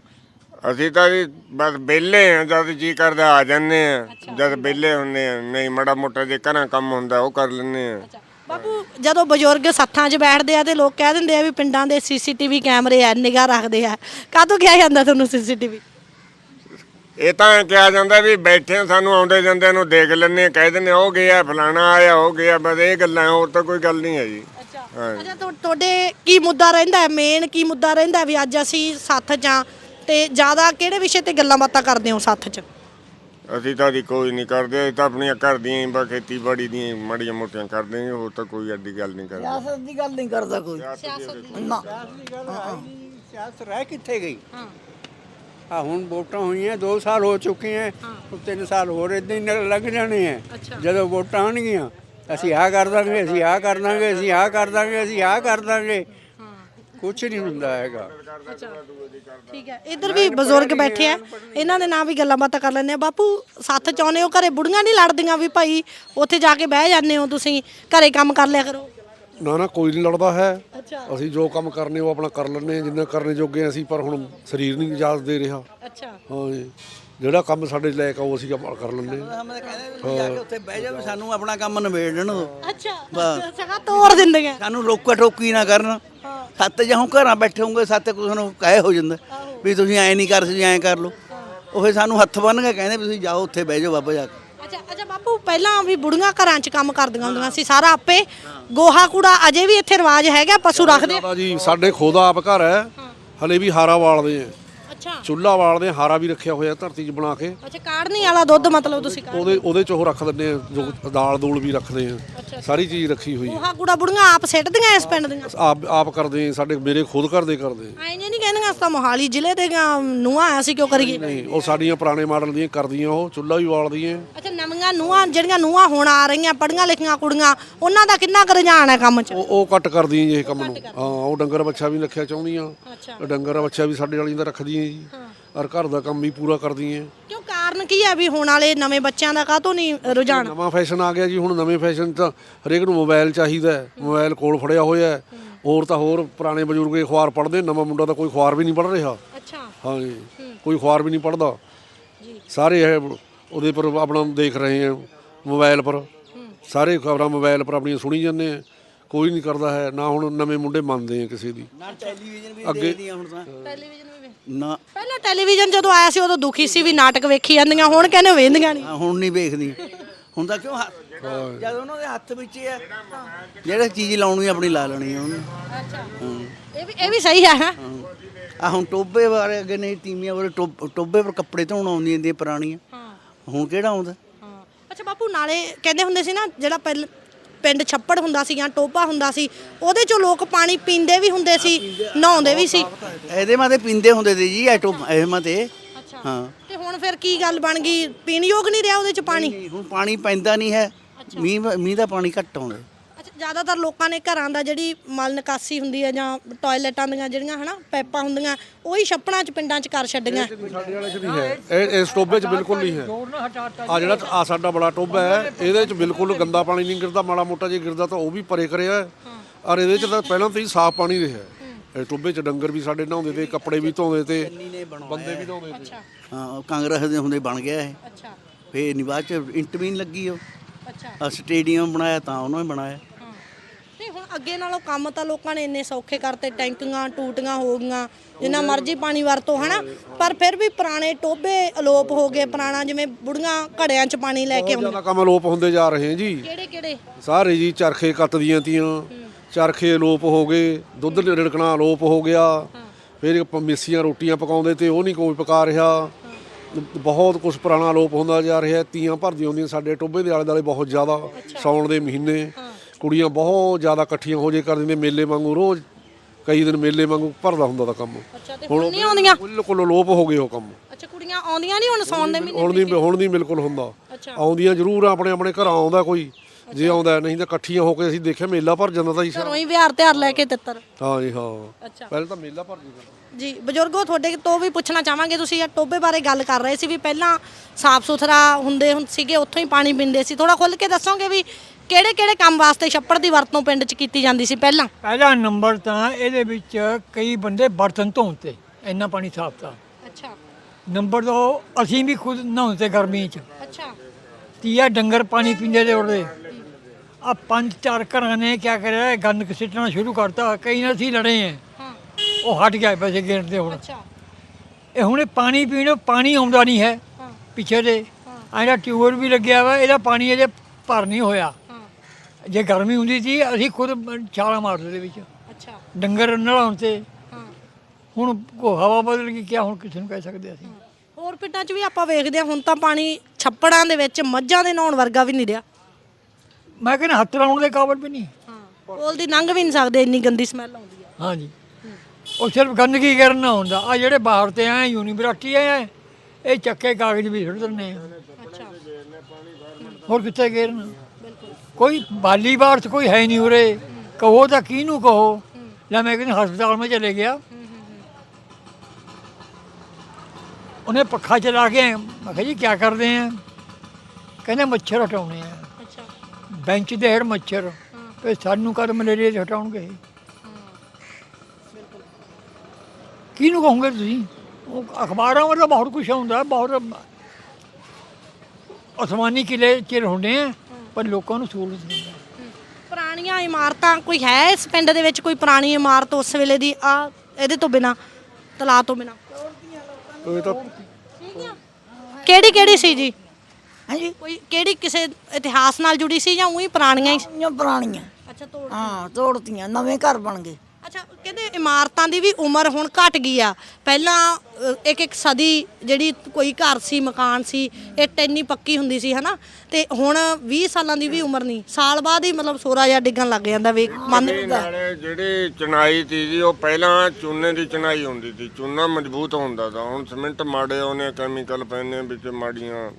[SPEAKER 3] ਅਸੀਂ ਤਾਂ ਜੀ ਬਸ ਵਿਹਲੇ ਆ ਜਦ ਜੀ ਕਰਦਾ ਆ ਜੰਨੇ ਆ। ਜਦ ਵਿਹਲੇ ਹੁੰਨੇ ਆ ਨਹੀਂ ਮੜਾ ਮੋਟਾ ਜੇ ਘਰਾਂ ਕੰਮ ਹੁੰਦਾ ਉਹ ਕਰ ਲੈਂਦੇ ਆ।
[SPEAKER 1] ਬਾਪੂ ਜਦੋਂ ਬਜ਼ੁਰਗ ਸੱਥਾਂ 'ਚ ਬੈਠਦੇ ਆ ਤੇ ਲੋਕ ਕਹਿ ਦਿੰਦੇ ਆ ਵੀ ਪਿੰਡਾਂ ਦੇ ਸੀਸੀਟੀਵੀ ਕੈਮਰੇ ਆ ਨਿਗਾਹ ਰੱਖਦੇ ਆ। ਕਾਹਤੋਂ ਕਿਹਾ ਜਾਂਦਾ ਤੁਹਾਨੂੰ ਸੀਸੀਟੀਵੀ?
[SPEAKER 3] ਇਹ ਤਾਂ ਕਿਹਾ ਜਾਂਦਾ ਵੀ ਬੈਠੇ ਸਾਨੂੰ ਆਉਂਦੇ ਜਾਂਦੇ ਨੂੰ ਦੇਖ ਆ, ਕਹਿ ਦਿੰਦੇ ਉਹ ਗਿਆ ਫਲਾਣਾ ਆਇਆ ਉਹ ਗਿਆ ਬਸ ਇਹ ਗੱਲਾਂ ਹੋਰ ਤਾਂ ਕੋਈ ਗੱਲ ਨਹੀਂ ਹੈ। ਜੀ
[SPEAKER 1] ਅੱਛਾ ਤੁਹਾ- ਤੁਹਾਡੇ ਕੀ ਮੁੱਦਾ ਰਹਿੰਦਾ ਹੈ? ਮੇਨ ਕੀ ਮੁੱਦਾ ਰਹਿੰਦਾ ਹੈ ਵੀ ਅੱਜ ਅਸੀਂ ਸੱਥ 'ਚ ਆ? ਤੇ ਜ਼ਿਆਦਾ ਕਿਹੜੇ ਵਿਸ਼ੇ ਤੇ ਗੱਲਾਂ ਬਾਤਾਂ ਕਰਦੇ ਹੋ ਸੱਥ 'ਚ?
[SPEAKER 3] ਅਸੀਂ ਤਾਂ ਜੀ ਕੋਈ ਨਹੀਂ ਕਰਦੇ ਅਸੀਂ ਤਾਂ ਆਪਣੀਆਂ ਘਰ ਦੀਆਂ ਹੀ ਬਸ ਖੇਤੀਬਾੜੀ ਦੀਆਂ ਹੀ ਮਾੜੀਆਂ ਮੋਟੀਆਂ ਕਰਦੇ ਹਾਂ ਹੋਰ ਤਾਂ ਕੋਈ ਐਡੀ ਗੱਲ ਨਹੀਂ ਕਰਦੇ।
[SPEAKER 2] ਸਿਆਸਤ ਦੀ ਗੱਲ ਨਹੀਂ ਕਰਦਾ ਕੋਈ। ਨਾ।
[SPEAKER 4] ਸਿਆਸਤ ਰਹਿ ਕਿੱਥੇ ਗਈ?
[SPEAKER 1] ਹਾਂ।
[SPEAKER 4] ਆ ਹੁਣ ਵੋਟਾਂ ਹੋਈਆਂ 2 ਸਾਲ ਹੋ ਚੁੱਕੇ ਉਹ 3 ਸਾਲ ਹੋਰ ਇਦਾਂ ਹੀ ਲੱਗ ਜਾਣੇ
[SPEAKER 1] ਅੱਛਾ।
[SPEAKER 4] ਜਦੋਂ ਵੋਟਾਂ ਆਉਣਗੀਆਂ ਅਸੀਂ ਆਹ ਕਰ ਦਾਂਗੇ ਅਸੀਂ ਆਹ ਕਰ ਦਾਂਗੇ ਅਸੀਂ ਆਹ ਕਰ ਦਾਂਗੇ ਅਸੀਂ ਆਹ ਕਰ ਦਾਂਗੇ। ਕੁਝ ਨਹੀਂ ਹੁੰਦਾ ਹੈਗਾ।
[SPEAKER 1] ਠੀਕ ਹੈ। ਇੱਧਰ ਵੀ ਬਜ਼ੁਰਗ ਬੈਠੇ ਆ। ਇਹਨਾਂ ਦੇ ਨਾਲ ਵੀ ਗੱਲਾਂ ਬਾਤਾਂ ਕਰ ਲੈਂਦੇ ਆ। ਬਾਪੂ ਸੱਥ ਚਾਉਨੇ ਹੋ? ਘਰੇ ਬੁੜੀਆਂ ਨਹੀਂ ਲੜਦੀਆਂ ਵੀ ਭਾਈ? ਉੱਥੇ ਜਾ ਕੇ ਬਹਿ ਜਾਂਦੇ ਹੋ ਤੁਸੀਂ। ਘਰੇ ਕੰਮ ਕਰ ਲਿਆ ਕਰੋ।
[SPEAKER 6] ਨਾ ਨਾ ਕੋਈ ਨਹੀਂ ਲੜਦਾ ਹੈ।
[SPEAKER 1] ਅੱਛਾ।
[SPEAKER 6] ਅਸੀਂ ਜੋ ਕੰਮ ਕਰਨੇ ਉਹ ਆਪਣਾ ਕਰ ਲੈਂਦੇ ਹਾਂ। ਜਿੰਨਾ ਕਰਨੇ ਜੋਗੇ ਅਸੀਂ ਪਰ ਹੁਣ ਸਰੀਰ ਨਹੀਂ ਇਜਾਜ਼ਤ ਦੇ ਰਿਹਾ।
[SPEAKER 1] ਅੱਛਾ।
[SPEAKER 6] ਹਾਂ ਜੀ। ਜਿਹੜਾ ਕੰਮ ਸਾਡੇ ਲੈ ਕੇ ਆਓ ਅਸੀਂ ਕੰਮ ਕਰ ਲੈਂਦੇ ਹਾਂ।
[SPEAKER 5] ਮੈਂ ਕਹਿੰਦੇ ਵੀ ਤੁਸੀਂ ਜਾ ਕੇ ਉੱਥੇ ਬਹਿ ਜਾਓ ਵੀ ਸਾਨੂੰ ਆਪਣਾ ਕੰਮ ਨਿਬੇੜ ਲੈਣ ਦਿਓ
[SPEAKER 1] ਅੱਛਾ ਸਗਾ ਤੋੜ ਦਿੰਦੇ ਆ।
[SPEAKER 5] ਸਾਨੂੰ ਰੋਕਾ ਟੋਕੀ ਨਾ ਕਰਨ। ਸੱਤ ਜਾਂ ਘਰਾਂ ਬੈਠੇ ਹੋਗੇ ਸੱਤ ਕੁਝ ਨੂੰ ਕਹੇ ਹੋ ਜਾਂਦਾ। ਵੀ ਤੁਸੀਂ ਐ ਨਹੀਂ ਕਰ ਤੁਸੀਂ ਐ ਕਰ ਲਓ। ਉਹ ਫਿਰ ਸਾਨੂੰ ਹੱਥ ਬੰਨ ਕੇ ਕਹਿੰਦੇ ਵੀ ਤੁਸੀਂ ਜਾਓ ਉੱਥੇ ਬਹਿ ਜਾਓ ਬਾਬਾ ਜਾ ਕੇ।
[SPEAKER 1] ਅੱਛਾ ਅੱਛਾ ਬਾਪੂ ਪਹਿਲਾਂ ਵੀ ਬੁੜੀਆਂ ਘਰਾਂ 'ਚ ਕੰਮ ਕਰਦੀਆਂ ਹੁੰਦੀਆਂ ਸੀ ਸਾਰਾ ਆਪੇ ਗੋਹਾ ਕੂੜਾ ਅਜੇ ਵੀ ਇੱਥੇ ਰਿਵਾਜ ਹੈਗਾ ਪਸ਼ੂ ਰੱਖਦੇ
[SPEAKER 6] ਜ਼ਿਆਦਾ ਜੀ ਸਾਡੇ ਖੁਦ ਆਪ ਘਰ ਹੈ। ਹਲੇ ਵੀ ਹਾਰਾ ਵਾਲਦੇ ਆ।
[SPEAKER 1] ਅੱਛਾ।
[SPEAKER 6] ਚੁੱਲ੍ਹਾ ਵਾਲਦੇ ਆ ਹਾਰਾ ਵੀ ਰੱਖਿਆ ਹੋਇਆ ਧਰਤੀ 'ਚ ਬਣਾ ਕੇ।
[SPEAKER 1] ਅੱਛਾ ਕਾੜਨੀ ਵਾਲਾ ਦੁੱਧ ਮਤਲਬ ਤੁਸੀਂ ਕਾੜ
[SPEAKER 6] ਉਹਦੇ ਉਹਦੇ 'ਚ ਉਹ ਰੱਖ ਦਿੰਦੇ ਆ ਜੋ ਦਾਲ ਦੂਲ ਵੀ ਰੱਖਦੇ ਆ। ਸਾਰੀ ਚੀਜ਼ ਰੱਖੀ ਹੋਈ ਹੈ
[SPEAKER 1] ਗੋਹਾ ਕੂੜਾ ਬੁੜੀਆਂ ਆਪ ਸਿੱਟਦੀਆਂ ਇਸ ਪਿੰਡ ਦੀਆਂ?
[SPEAKER 6] ਆਪ ਆਪ ਕਰਦੇ ਆ ਸਾਡੇ ਮੇਰੇ ਖੁਦ ਘਰ ਦੇ ਕਰਦੇ ਆ।
[SPEAKER 1] ਐਂ ਨਹੀਂ ਕਹਿੰਦੀਆਂ ਅਸੀਂ ਤਾਂ ਮੋਹਾਲੀ ਜ਼ਿਲ੍ਹੇ ਦੇ ਨੂੰਹਾਂ ਆ ਅਸੀਂ ਕਿਉਂ ਕਰੀਏ?
[SPEAKER 6] ਨਹੀਂ ਉਹ ਸਾਡੀਆਂ ਪੁਰਾਣੇ ਮਾਡਲ ਦੀਆਂ ਕਰਦੀਆਂ ਉਹ ਚੁੱਲ੍ਹਾ ਵੀ ਵਾਲਦੀਆਂ।
[SPEAKER 1] ਅੱਛਾ ਨਵੀਆਂ ਨੂੰਹਾਂ ਜਿਹੜੀਆਂ ਨੂੰਹਾਂ ਹੁਣ ਆ ਰਹੀਆਂ ਪੜੀਆਂ ਲਿਖੀਆਂ ਕੁੜੀਆਂ ਉਹਨਾਂ ਦਾ ਕਿੰਨਾ ਕੁ ਰੁਝਾਨ ਹੈ ਕੰਮ 'ਚ?
[SPEAKER 6] ਉਹ ਉਹ ਕੱਟ ਕਰਦੀਆਂ ਜੀ ਇਹ ਕੰਮ ਨੂੰ। ਹਾਂ ਉਹ ਡੰਗਰ ਬੱਚਾ ਵੀ ਰੱਖਿਆ ਚਾਹੁੰਦੀਆਂ।
[SPEAKER 1] ਅੱਛਾ।
[SPEAKER 6] ਡੰਗਰ ਬੱਚਾ ਵੀ ਸਾਡੇ ਵਾਲੀਆਂ ਦਾ ਰੱਖਦੀਆਂ ਜੀ। ਔਰ ਘਰ ਦਾ ਕੰਮ ਵੀ ਪੂਰਾ ਕਰਦੀਆਂ
[SPEAKER 1] ਕਿਉਂ ਕਾਰਨ ਕੀ ਹੈ ਵੀ ਹੁਣ ਵਾਲੇ ਨਵੇਂ ਬੱਚਿਆਂ ਦਾ ਕਾਹਤੋਂ ਨਹੀਂ ਰੁਝਾਨ?
[SPEAKER 6] ਨਵਾਂ ਫੈਸ਼ਨ ਆ ਗਿਆ ਜੀ ਹੁਣ ਨਵੇਂ ਫੈਸ਼ਨ ਤਾਂ ਹਰੇਕ ਨੂੰ ਮੋਬਾਈਲ ਚਾਹੀਦਾ ਹੈ। ਮੋਬਾਈਲ ਕੋਲ ਫੜਿਆ ਹੋਇਆ ਹੈ। ਹੋਰ ਤਾਂ ਹੋਰ ਪੁਰਾਣੇ ਬਜ਼ੁਰਗ ਅਖਬਾਰ ਪੜ੍ਹਦੇ ਨਵਾਂ ਮੁੰਡਾ ਤਾਂ ਕੋਈ ਅਖਬਾਰ ਵੀ ਨਹੀਂ ਪੜ੍ਹ ਰਿਹਾ।
[SPEAKER 1] ਅੱਛਾ।
[SPEAKER 6] ਹਾਂ ਜੀ ਕੋਈ ਅਖਬਾਰ ਵੀ ਨਹੀਂ ਪੜ੍ਹਦਾ। ਸਾਰੇ ਇਹ ਉਹਦੇ ਪਰ ਆਪਣਾ ਦੇਖ ਰਹੇ ਆ ਮੋਬਾਈਲ ਪਰ। ਸਾਰੇ ਖਬਰਾਂ ਮੋਬਾਈਲ ਪਰ ਆਪਣੀਆਂ ਸੁਣੀ ਜਾਂਦੇ ਆ ਕੋਈ ਨਹੀਂ ਕਰਦਾ ਹੈ ਨਾ ਹੁਣ ਨਵੇਂ ਮੁੰਡੇ ਮੰਨਦੇ ਆ ਕਿਸੇ ਦੀ।
[SPEAKER 5] ਨਾ ਟੈਲੀਵਿਜ਼ਨ ਵੀ ਦੇਖਦੀਆਂ ਹੁਣ ਤਾਂ।
[SPEAKER 1] ਟੈਲੀਵਿਜ਼ਨ ਵੀ
[SPEAKER 5] ਨਾ।
[SPEAKER 1] ਪਹਿਲਾਂ ਟੈਲੀਵਿਜ਼ਨ ਜਦੋਂ ਆਇਆ ਸੀ ਉਦੋਂ ਦੁਖੀ ਸੀ ਵੀ ਨਾਟਕ ਵੇਖੀ ਜਾਂਦੀਆਂ ਹੁਣ ਕਹਿੰਦੇ ਵੇਂਦੀਆਂ ਨਹੀਂ।
[SPEAKER 5] ਹਾਂ, ਹੁਣ ਨਹੀਂ ਵੇਖਦੀ। ਹੁਣ ਤਾਂ ਕਿਉਂ ਹੱਥ- ਜਦ ਉਹਨਾਂ ਦੇ ਹੱਥ ਵਿੱਚ ਹੀ ਜਿਹੜੇ ਚੀਜ਼ ਲਾਉਣੀ ਆਪਣੀ ਲਾ ਲੈਣੀ ਹੈ ਉਹਨੇ।
[SPEAKER 1] ਅੱਛਾ।
[SPEAKER 5] ਹਾਂ।
[SPEAKER 1] ਇਹ ਵੀ ਇਹ ਵੀ ਸਹੀ ਹੈ ਹੈਂ?
[SPEAKER 5] ਆ ਹੁਣ ਟੋਬੇ ਬਾਰੇ ਅੱਗੇ ਨਹੀਂ ਤੀਮੀਆਂ ਬਾਰੇ ਟੋਬ- ਪਰ ਕੱਪੜੇ ਧੋਣ ਆਉਂਦੀਆਂ ਹੁੰਦੀਆਂ ਪੁਰਾਣੀਆਂ।
[SPEAKER 1] ਹਾਂ।
[SPEAKER 5] ਹੁਣ ਕਿਹੜਾ ਆਉਂਦਾ?
[SPEAKER 1] ਹਾਂ। ਅੱਛਾ ਬਾਪੂ ਨਾਲੇ ਕਹਿੰਦੇ ਹੁੰਦੇ ਸੀ ਨਾ ਜਿਹੜਾ ਪਹਿਲ ਪਿੰਡ ਛੱਪੜ ਹੁੰਦਾ ਸੀ ਜਾਂ ਟੋਪਾ ਹੁੰਦਾ ਸੀ ਉਹਦੇ ਚੋਂ ਲੋਕ ਪਾਣੀ ਪੀਂਦੇ ਵੀ ਹੁੰਦੇ ਸੀ ਨਹਾਉਂਦੇ ਵੀ ਸੀ।
[SPEAKER 5] ਇਹਦੇ ਮਾਤੇ ਪੀਂਦੇ ਹੁੰਦੇ ਸੀ ਜੀ ਐਟੋ ਇਹ ਮਾਤੇ। ਹਾਂ।
[SPEAKER 1] ਤੇ ਹੁਣ ਫਿਰ ਕੀ ਗੱਲ ਬਣ ਗਈ? ਪੀਣ ਯੋਗ ਨਹੀਂ ਰਿਹਾ ਉਹਦੇ ਚ ਪਾਣੀ?
[SPEAKER 5] ਹੁਣ ਪਾਣੀ ਪੈਂਦਾ ਨਹੀਂ ਹੈ। ਮੀਂਹ ਮੀਂਹ ਦਾ ਪਾਣੀ ਘੱਟ ਆਉਂਦਾ।
[SPEAKER 1] ਜ਼ਿਆਦਾਤਰ ਲੋਕਾਂ ਨੇ ਘਰਾਂ ਦਾ ਜਿਹੜੀ ਮਲ ਨਿਕਾਸੀ ਹੁੰਦੀ ਹੈ ਜਾਂ ਟਾਇਲਟਾਂ ਦੀਆਂ ਜਿਹੜੀਆਂ ਹਨਾ ਪਾਈਪਾਂ ਹੁੰਦੀਆਂ ਉਹੀ ਛੱਪੜਾਂ ਚ ਪਿੰਡਾਂ ਚ ਕਰ ਛੱਡੀਆਂ।
[SPEAKER 6] ਸਾਡੇ ਵਾਲੇ ਚ ਨਹੀਂ ਹੈ। ਇਹ ਇਸ ਟੋਬੇ ਚ ਬਿਲਕੁਲ ਨਹੀਂ ਹੈ। ਆ ਜਿਹੜਾ ਆ ਸਾਡਾ ਬੜਾ ਟੋਬਾ ਹੈ ਇਹਦੇ ਚ ਬਿਲਕੁਲ ਗੰਦਾ ਪਾਣੀ ਨਹੀਂ ਗਿਰਦਾ ਮਾੜਾ ਮੋਟਾ ਜੇ ਗਿਰਦਾ ਤਾਂ ਉਹ ਵੀ ਪਰੇ ਕਰਿਆ ਹੈ। ਔਰ ਇਹਦੇ ਚ ਤਾਂ ਪਹਿਲਾਂ ਤੋਂ ਹੀ ਸਾਫ਼ ਪਾਣੀ ਰਿਹਾ ਹੈ। ਇਸ ਟੋਬੇ ਚ ਡੰਗਰ ਵੀ ਸਾਡੇ ਨਹਾਉਂਦੇ ਤੇ ਕੱਪੜੇ ਵੀ ਧੋਂਦੇ ਤੇ ਬੰਦੇ ਵੀ ਧੋਂਦੇ ਤੇ।
[SPEAKER 5] ਹਾਂ ਕਾਂਗਰਸ ਦੇ ਹੁੰਦੇ ਬਣ ਗਿਆ ਇਹ।
[SPEAKER 1] ਅੱਛਾ।
[SPEAKER 5] ਫੇਰ ਨਹੀਂ ਬਾਅਦ ਚ ਇੰਟ ਵੀ ਨਹੀਂ ਲੱਗੀ ਉਹ।
[SPEAKER 1] ਅੱਛਾ।
[SPEAKER 5] ਸਟੇਡੀਅਮ ਬਣਾਇਆ ਤਾਂ ਉਹਨੂੰ ਹੀ ਬਣਾਇਆ।
[SPEAKER 1] ਨਹੀਂ ਹੁਣ ਅੱਗੇ ਨਾਲੋਂ ਕੰਮ ਤਾਂ ਲੋਕਾਂ ਨੇ ਇੰਨੇ ਸੌਖੇ ਕਰਤੇ ਟੈਂਕੀਆਂ ਟੂਟੀਆਂ ਹੋ ਗਈਆਂ ਜਿੰਨਾ ਮਰਜ਼ੀ ਪਾਣੀ ਵਰਤੋ ਹਨਾ? ਪਰ ਫਿਰ ਵੀ ਪੁਰਾਣੇ ਟੋਬੇ ਅਲੋਪ ਹੋ ਗਏ ਪੁਰਾਣਾ ਜਿਵੇਂ ਬੁੜੀਆਂ ਘੜਿਆਂ 'ਚ ਪਾਣੀ ਲੈ ਕੇ
[SPEAKER 6] ਬਹੁਤ
[SPEAKER 1] ਆਉਂਦੇ
[SPEAKER 6] ਜ਼ਿਆਦਾ ਕੰਮ ਅਲੋਪ ਹੁੰਦੇ ਜਾ ਰਹੇ ਜੀ।
[SPEAKER 1] ਕਿਹੜੇ ਕਿਹੜੇ?
[SPEAKER 6] ਸਾਰੇ ਜੀ ਚਰਖੇ ਕੱਤਦੀਆਂ ਤੀਆਂ ਚਰਖੇ ਅਲੋਪ ਹੋ ਗਏ ਦੁੱਧ ਰਿੜਕਣਾ ਅਲੋਪ ਹੋ ਗਿਆ। ਫਿਰ ਆਪਾਂ ਮਿੱਸੀਆਂ ਰੋਟੀਆਂ ਪਕਾਉਂਦੇ ਤੇ ਉਹ ਨਹੀਂ ਕੋਈ ਪਕਾ ਰਿਹਾ। ਬਹੁਤ ਕੁਝ ਪੁਰਾਣਾ ਅਲੋਪ ਹੁੰਦਾ ਜਾ ਰਿਹਾ ਤੀਆਂ ਭਰਦੀਆਂ ਹੁੰਦੀਆਂ ਸਾਡੇ ਟੋਬੇ ਦੇ ਆਲੇ ਦੁਆਲੇ ਬਹੁਤ ਜ਼ਿਆਦਾ ਸਾਉਣ ਦੇ ਮਹੀਨੇ। ਕੁੜੀਆਂ ਬਹੁਤ ਜ਼ਿਆਦਾ ਇਕੱਠੀਆਂ ਹੋ ਜੇ ਕਰ ਦਿੰਦੇ ਮੇਲੇ ਵਾਂਗੂ ਰੋਜ਼ ਕਈ ਦਿਨ ਮੇਲੇ ਵਾਂਗੂ ਭਰਦਾ ਹੁੰਦਾ ਦਾ ਕੰਮ।
[SPEAKER 1] ਅੱਛਾ ਤੇ ਹੁਣ ਨਹੀਂ ਆਉਂਦੀਆਂ?
[SPEAKER 6] ਬਿਲਕੁਲ ਅਲੋਪ ਹੋ ਗਏ ਉਹ ਕੰਮ।
[SPEAKER 1] ਅੱਛਾ ਕੁੜੀਆਂ ਆਉਂਦੀਆਂ ਨਹੀਂ ਹੁਣ ਸੌਣ ਦੇ ਮਹੀਨੇ
[SPEAKER 6] ਹੁਣ ਨਹੀਂ ਹੁਣ ਨਹੀਂ ਬਿਲਕੁਲ ਹੁੰਦਾ।
[SPEAKER 1] ਅੱਛਾ।
[SPEAKER 6] ਆਉਂਦੀਆਂ ਜ਼ਰੂਰ ਆਪਣੇ ਆਪਣੇ ਘਰਾਂ ਆਉਂਦਾ ਕੋਈ ਜੇ ਆਉਂਦਾ ਨਹੀਂ ਤਾਂ ਇਕੱਠੀਆਂ ਹੋ ਕੇ ਅਸੀਂ ਦੇਖਿਆ ਮੇਲਾ ਭਰ ਜਾਂਦਾ ਤਾਂ ਜੀ।
[SPEAKER 1] ਘਰੋਂ ਹੀ ਵਿਹਾਰ ਤਿਆਰ ਲੈ ਕੇ ਤਿੱਤਰ
[SPEAKER 6] ਹਾਂ ਜੀ ਹਾਂ।
[SPEAKER 1] ਅੱਛਾ।
[SPEAKER 6] ਪਹਿਲਾਂ ਤਾਂ ਮੇਲਾ ਭਰ ਜਾਂਦਾ।
[SPEAKER 1] ਜੀ ਬਜ਼ੁਰਗੋ ਤੁਹਾਡੇ ਤੋਂ ਵੀ ਪੁੱਛਣਾ ਚਾਹਾਂਗੇ ਤੁਸੀਂ ਇਹ ਟੋਬੇ ਬਾਰੇ ਗੱਲ ਕਰ ਰਹੇ ਸੀ ਵੀ ਪਹਿਲਾਂ ਸਾਫ਼ ਸੁਥਰਾ ਹੁੰਦੇ ਹੁਣ ਸੀਗੇ ਉੱਥੋਂ ਹੀ ਪਾਣੀ ਪੀਂਦੇ ਸੀ। ਥੋੜਾ ਖੁੱਲ ਕੇ ਦੱਸੋਗੇ ਵੀ ਕਿਹੜੇ ਕਿਹੜੇ ਕੰਮ ਵਾਸਤੇ ਛੱਪੜ ਦੀ ਵਰਤੋਂ ਪਿੰਡ 'ਚ ਕੀਤੀ ਜਾਂਦੀ ਸੀ ਪਹਿਲਾਂ?
[SPEAKER 7] ਪਹਿਲਾ ਨੰਬਰ ਤਾਂ ਇਹਦੇ ਵਿੱਚ ਕਈ ਬੰਦੇ ਬਰਤਨ ਧੋਂਦੇ ਇੰਨਾ ਪਾਣੀ ਸਾਫ਼ ਤਾ।
[SPEAKER 1] ਅੱਛਾ।
[SPEAKER 7] ਨੰਬਰ ਦੋ ਅਸੀਂ ਵੀ ਖੁਦ ਨਹਾਉਂਦੇ ਗਰਮੀ 'ਚ।
[SPEAKER 1] ਅੱਛਾ।
[SPEAKER 7] ਤੀਆ ਡੰਗਰ ਪਾਣੀ ਪੀਂਦੇ ਤੇ ਉਹਦੇ ਆ ਪੰਜ ਚਾਰ ਘਰਾਂ ਨੇ ਕੀ ਕਰਿਆ ਗੰਦ ਸਿੱਟਣਾ ਸ਼ੁਰੂ ਕਰਤਾ। ਕਈ ਨਾਲ ਅਸੀਂ ਲੜੇ ਆ।
[SPEAKER 1] ਹਾਂ।
[SPEAKER 7] ਉਹ ਹਟ ਗਿਆ ਪੈਸੇ ਗਿਣਦੇ ਹੁਣ।
[SPEAKER 1] ਅੱਛਾ।
[SPEAKER 7] ਇਹ ਹੁਣੇ ਪਾਣੀ ਪੀਣੋ ਪਾਣੀ ਆਉਂਦਾ ਨਹੀਂ ਹੈ
[SPEAKER 1] ਹਾਂ।
[SPEAKER 7] ਪਿੱਛੇ ਦੇ ਆ ਜਿਹੜਾ ਟਿਊਬਰ ਵੀ ਲੱਗਿਆ ਵਾ ਇਹਦਾ ਪਾਣੀ ਇਹਦੇ ਭਰ ਨਹੀਂ ਹੋਇਆ। ਜੇ ਗਰਮੀ ਹੁੰਦੀ ਸੀ ਅਸੀਂ ਖੁਦ ਛਾਲਾ ਮਾਰਦੇ ਦੇ ਵਿੱਚ।
[SPEAKER 1] ਅੱਛਾ।
[SPEAKER 7] ਡੰਗਰ ਨਲਾਉਣ ਤੇ।
[SPEAKER 1] ਹਾਂ।
[SPEAKER 7] ਹੁਣ ਕੋ ਹਵਾ ਬਦਲ ਗਈ ਕਿਆ ਹੁਣ ਕਿਸੇ ਨੂੰ ਕਹਿ ਸਕਦੇ ਅਸੀਂ?
[SPEAKER 1] ਹੋਰ ਪਿੰਡਾਂ 'ਚ ਵੀ ਆਪਾਂ ਵੇਖਦੇ ਹਾਂ ਹੁਣ ਤਾਂ ਪਾਣੀ ਛੱਪੜਾਂ ਦੇ ਵਿੱਚ ਮੱਝਾਂ ਦੇ ਨਹਾਉਣ ਵਰਗਾ ਵੀ ਨਹੀਂ ਰਿਹਾ।
[SPEAKER 7] ਮੈਂ ਕਹਿੰਦਾ ਹੱਥ ਲਾਉਣ ਦੇ ਕਾਬਲ ਵੀ ਨਹੀਂ।
[SPEAKER 1] ਹਾਂ। ਕੋਲ ਦੀ ਲੰਘ ਵੀ ਨਹੀਂ ਸਕਦੇ ਇੰਨੀ ਗੰਦੀ ਸਮੈਲ ਆਉਂਦੀ ਹੈ
[SPEAKER 7] ਹਾਂਜੀ। ਉਹ ਸਿਰਫ ਗੰਦਗੀ ਕਰਨਾ ਹੁੰਦਾ। ਆ ਜਿਹੜੇ ਬਾਹਰ ਤੇ ਆਏ ਯੂਨੀਵਰਸਿਟੀ ਆਏ ਇਹ ਚੱਕੇ ਕਾਗਜ਼ ਵੀ ਸੁੱਟ ਦਿੰਦੇ ਆ।
[SPEAKER 1] ਅੱਛਾ।
[SPEAKER 7] ਹੋਰ ਕਿੱਥੇ ਗੇਰਨ ਕੋਈ ਬਾਲੀ ਬਾਹਰ ਚ ਕੋਈ ਹੈ ਨਹੀਂ ਉਰੇ। ਕਹੋ ਤਾਂ ਕਿਹਨੂੰ ਕਹੋ? ਲੈ ਮੈਂ ਕਹਿੰਦਾ ਹਸਪਤਾਲ ਮੈਂ ਚਲੇ ਗਿਆ। ਉਹਨੇ ਪੱਖਾ ਚਲਾ ਕੇ ਮੈਂ ਕਿਹਾ ਜੀ ਕੀ ਕਰਦੇ ਆ? ਕਹਿੰਦੇ ਮੱਛਰ ਹਟਾਉਣੇ ਆ।
[SPEAKER 1] ਅੱਛਾ।
[SPEAKER 7] ਬੈਂਚ ਦੇ ਹੇਠ ਮੱਛਰ। ਤੇ ਸਾਨੂੰ ਕਦ ਮਲੇਰੀਆ ਦੇ ਹਟਾਉਣਗੇ? ਕਿਹਨੂੰ ਕਹੋਗੇ ਤੁਸੀਂ? ਉਹ ਅਖਬਾਰਾਂ ਵਿੱਚ ਤਾਂ ਬਹੁਤ ਕੁਝ ਆਉਂਦਾ। ਬਹੁਤ ਅਸਮਾਨੀ ਕਿਲੇ ਚਿਰ ਹੁੰਦੇ ਆ। ਪਰ ਲੋਕਾਂ ਨੂੰ ਸਹੂਲਤ ਨਹੀਂ ਹੈ।
[SPEAKER 1] ਪੁਰਾਣੀਆਂ ਇਮਾਰਤਾਂ ਕੋਈ ਹੈ ਇਸ ਪਿੰਡ ਦੇ ਵਿੱਚ ਕੋਈ ਪੁਰਾਣੀ ਇਮਾਰਤ ਉਸ ਵੇਲੇ ਦੀ? ਆ ਇਹਦੇ ਤੋਂ ਬਿਨਾ ਤਲਾ ਤੋਂ ਬਿਨਾ।
[SPEAKER 6] ਇਹ ਤਾਂ
[SPEAKER 1] ਕਿਹੜੀ ਕਿਹੜੀ ਸੀ ਜੀ?
[SPEAKER 2] ਹਾਂਜੀ।
[SPEAKER 1] ਕੋਈ ਕਿਹੜੀ ਕਿਸੇ ਇਤਿਹਾਸ ਨਾਲ ਜੁੜੀ ਸੀ ਜਾਂ ਉਹੀ ਪੁਰਾਣੀਆਂ ਹੀ ਸੀ?
[SPEAKER 2] ਪੁਰਾਣੀਆਂ।
[SPEAKER 1] ਅੱਛਾ ਤੋੜ
[SPEAKER 2] ਹਾਂ ਤੋੜਤੀਆਂ ਨਵੇਂ ਘਰ ਬਣ ਗਏ।
[SPEAKER 1] ਅੱਛਾ ਕਹਿੰਦੇ ਇਮਾਰਤਾਂ ਦੀ ਵੀ ਉਮਰ ਹੁਣ ਘਟ ਗਈ ਆ। ਪਹਿਲਾਂ ਇੱਕ ਇੱਕ ਸਦੀ ਜਿਹੜੀ ਕੋਈ ਘਰ ਸੀ ਮਕਾਨ ਸੀ ਇੱਟ ਇੰਨੀ ਪੱਕੀ ਹੁੰਦੀ ਸੀ ਹਨਾ? ਤੇ ਹੁਣ 20 ਸਾਲਾਂ ਦੀ ਵੀ ਉਮਰ ਨਹੀਂ। ਸਾਲ ਬਾਅਦ ਹੀ ਮਤਲਬ ਸੋਰਾ ਜਿਹਾ ਡਿੱਗਣ ਲੱਗ ਜਾਂਦਾ ਵੇਖ ਮੰਨ
[SPEAKER 3] ਇਹ ਨਾਲੇ ਜਿਹੜੀ ਚਣਾਈ ਤੀ ਜੀ ਉਹ ਪਹਿਲਾਂ ਚੂਨੇ ਦੀ ਚਣਾਈ ਹੁੰਦੀ ਸੀ। ਚੂਨਾ ਮਜ਼ਬੂਤ ਹੁੰਦਾ ਤਾਂ। ਹੁਣ ਸਿਮੈਂਟ ਮਾੜੇ ਉਹਨੇ ਕੈਮੀਕਲ ਪੈਣੇ ਵਿੱਚ ਮਾੜੀਆਂ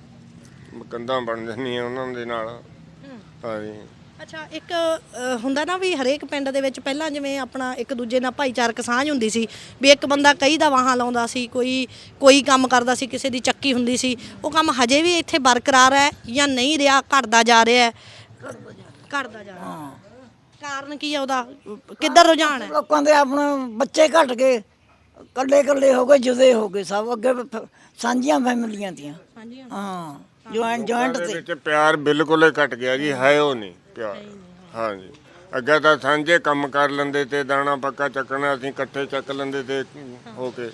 [SPEAKER 3] ਕੰਧਾਂ ਬਣ ਜਾਂਦੀਆਂ ਉਹਨਾਂ ਦੇ ਨਾਲ। ਹਾਂਜੀ।
[SPEAKER 1] ਅੱਛਾ ਇੱਕ ਅ, ਹੁੰਦਾ ਨਾ ਵੀ ਹਰੇਕ ਪਿੰਡ ਦੇ ਵਿੱਚ ਪਹਿਲਾਂ ਜਿਵੇਂ ਆਪਣਾ ਇੱਕ ਦੂਜੇ ਨਾਲ ਭਾਈਚਾਰਕ ਸਾਂਝ ਹੁੰਦੀ ਸੀ ਵੀ ਇੱਕ ਬੰਦਾ ਕਈ ਦਾ ਵਾਹਾਂ ਲਾਉਂਦਾ ਸੀ ਕੋਈ ਕੋਈ ਕੰਮ ਕਰਦਾ ਸੀ ਕਿਸੇ ਦੀ ਚੱਕੀ ਹੁੰਦੀ ਸੀ ਉਹ ਕੰਮ ਹਜੇ ਵੀ ਇੱਥੇ ਬਰਕਰਾਰ ਹੈ ਜਾਂ ਨਹੀਂ ਰਿਹਾ ਘਟਦਾ ਜਾ ਰਿਹਾ ਹੈ? ਘਟਦਾ ਜਾ ਰਿਹਾ। ਕਾਰਨ ਕੀ ਹੈ ਉਹਦਾ? ਕਿੱਧਰ ਰੁਝਾਨ ਹੈ?
[SPEAKER 2] ਲੋਕਾਂ ਦੇ ਆਪਣੇ ਬੱਚੇ ਘਟ ਗਏ ਕੱਲੇ ਕੱਲੇ ਹੋ ਗਏ ਜੁਦੇ ਹੋ ਗਏ ਸਭ ਅੱਗੇ ਫ- ਸਾਂਝੀਆਂ ਫੈਮਲੀਆਂ
[SPEAKER 1] ਹਾਂਜੀ
[SPEAKER 2] ਹਾਂ। ਜੁਆਇੰਟ ਜੁਆਇੰਟ ਤੇ
[SPEAKER 3] ਵਿੱਚ ਪਿਆਰ ਬਿਲਕੁਲ ਹੀ ਘਟ ਗਿਆ ਜੀ ਹੈ ਉਹ ਨਹੀਂ ਪਿਆਰ। ਹਾਂਜੀ। ਅੱਗੇ ਤਾਂ ਸਾਂਝੇ ਕੰਮ ਕਰ ਲੈਂਦੇ ਤੇ ਦਾਣਾ ਪੱਕਾ ਚੱਕਣਾ ਅਸੀਂ ਇਕੱਠੇ ਚੱਕ ਲੈਂਦੇ ਤੇ ਹੋ ਕੇ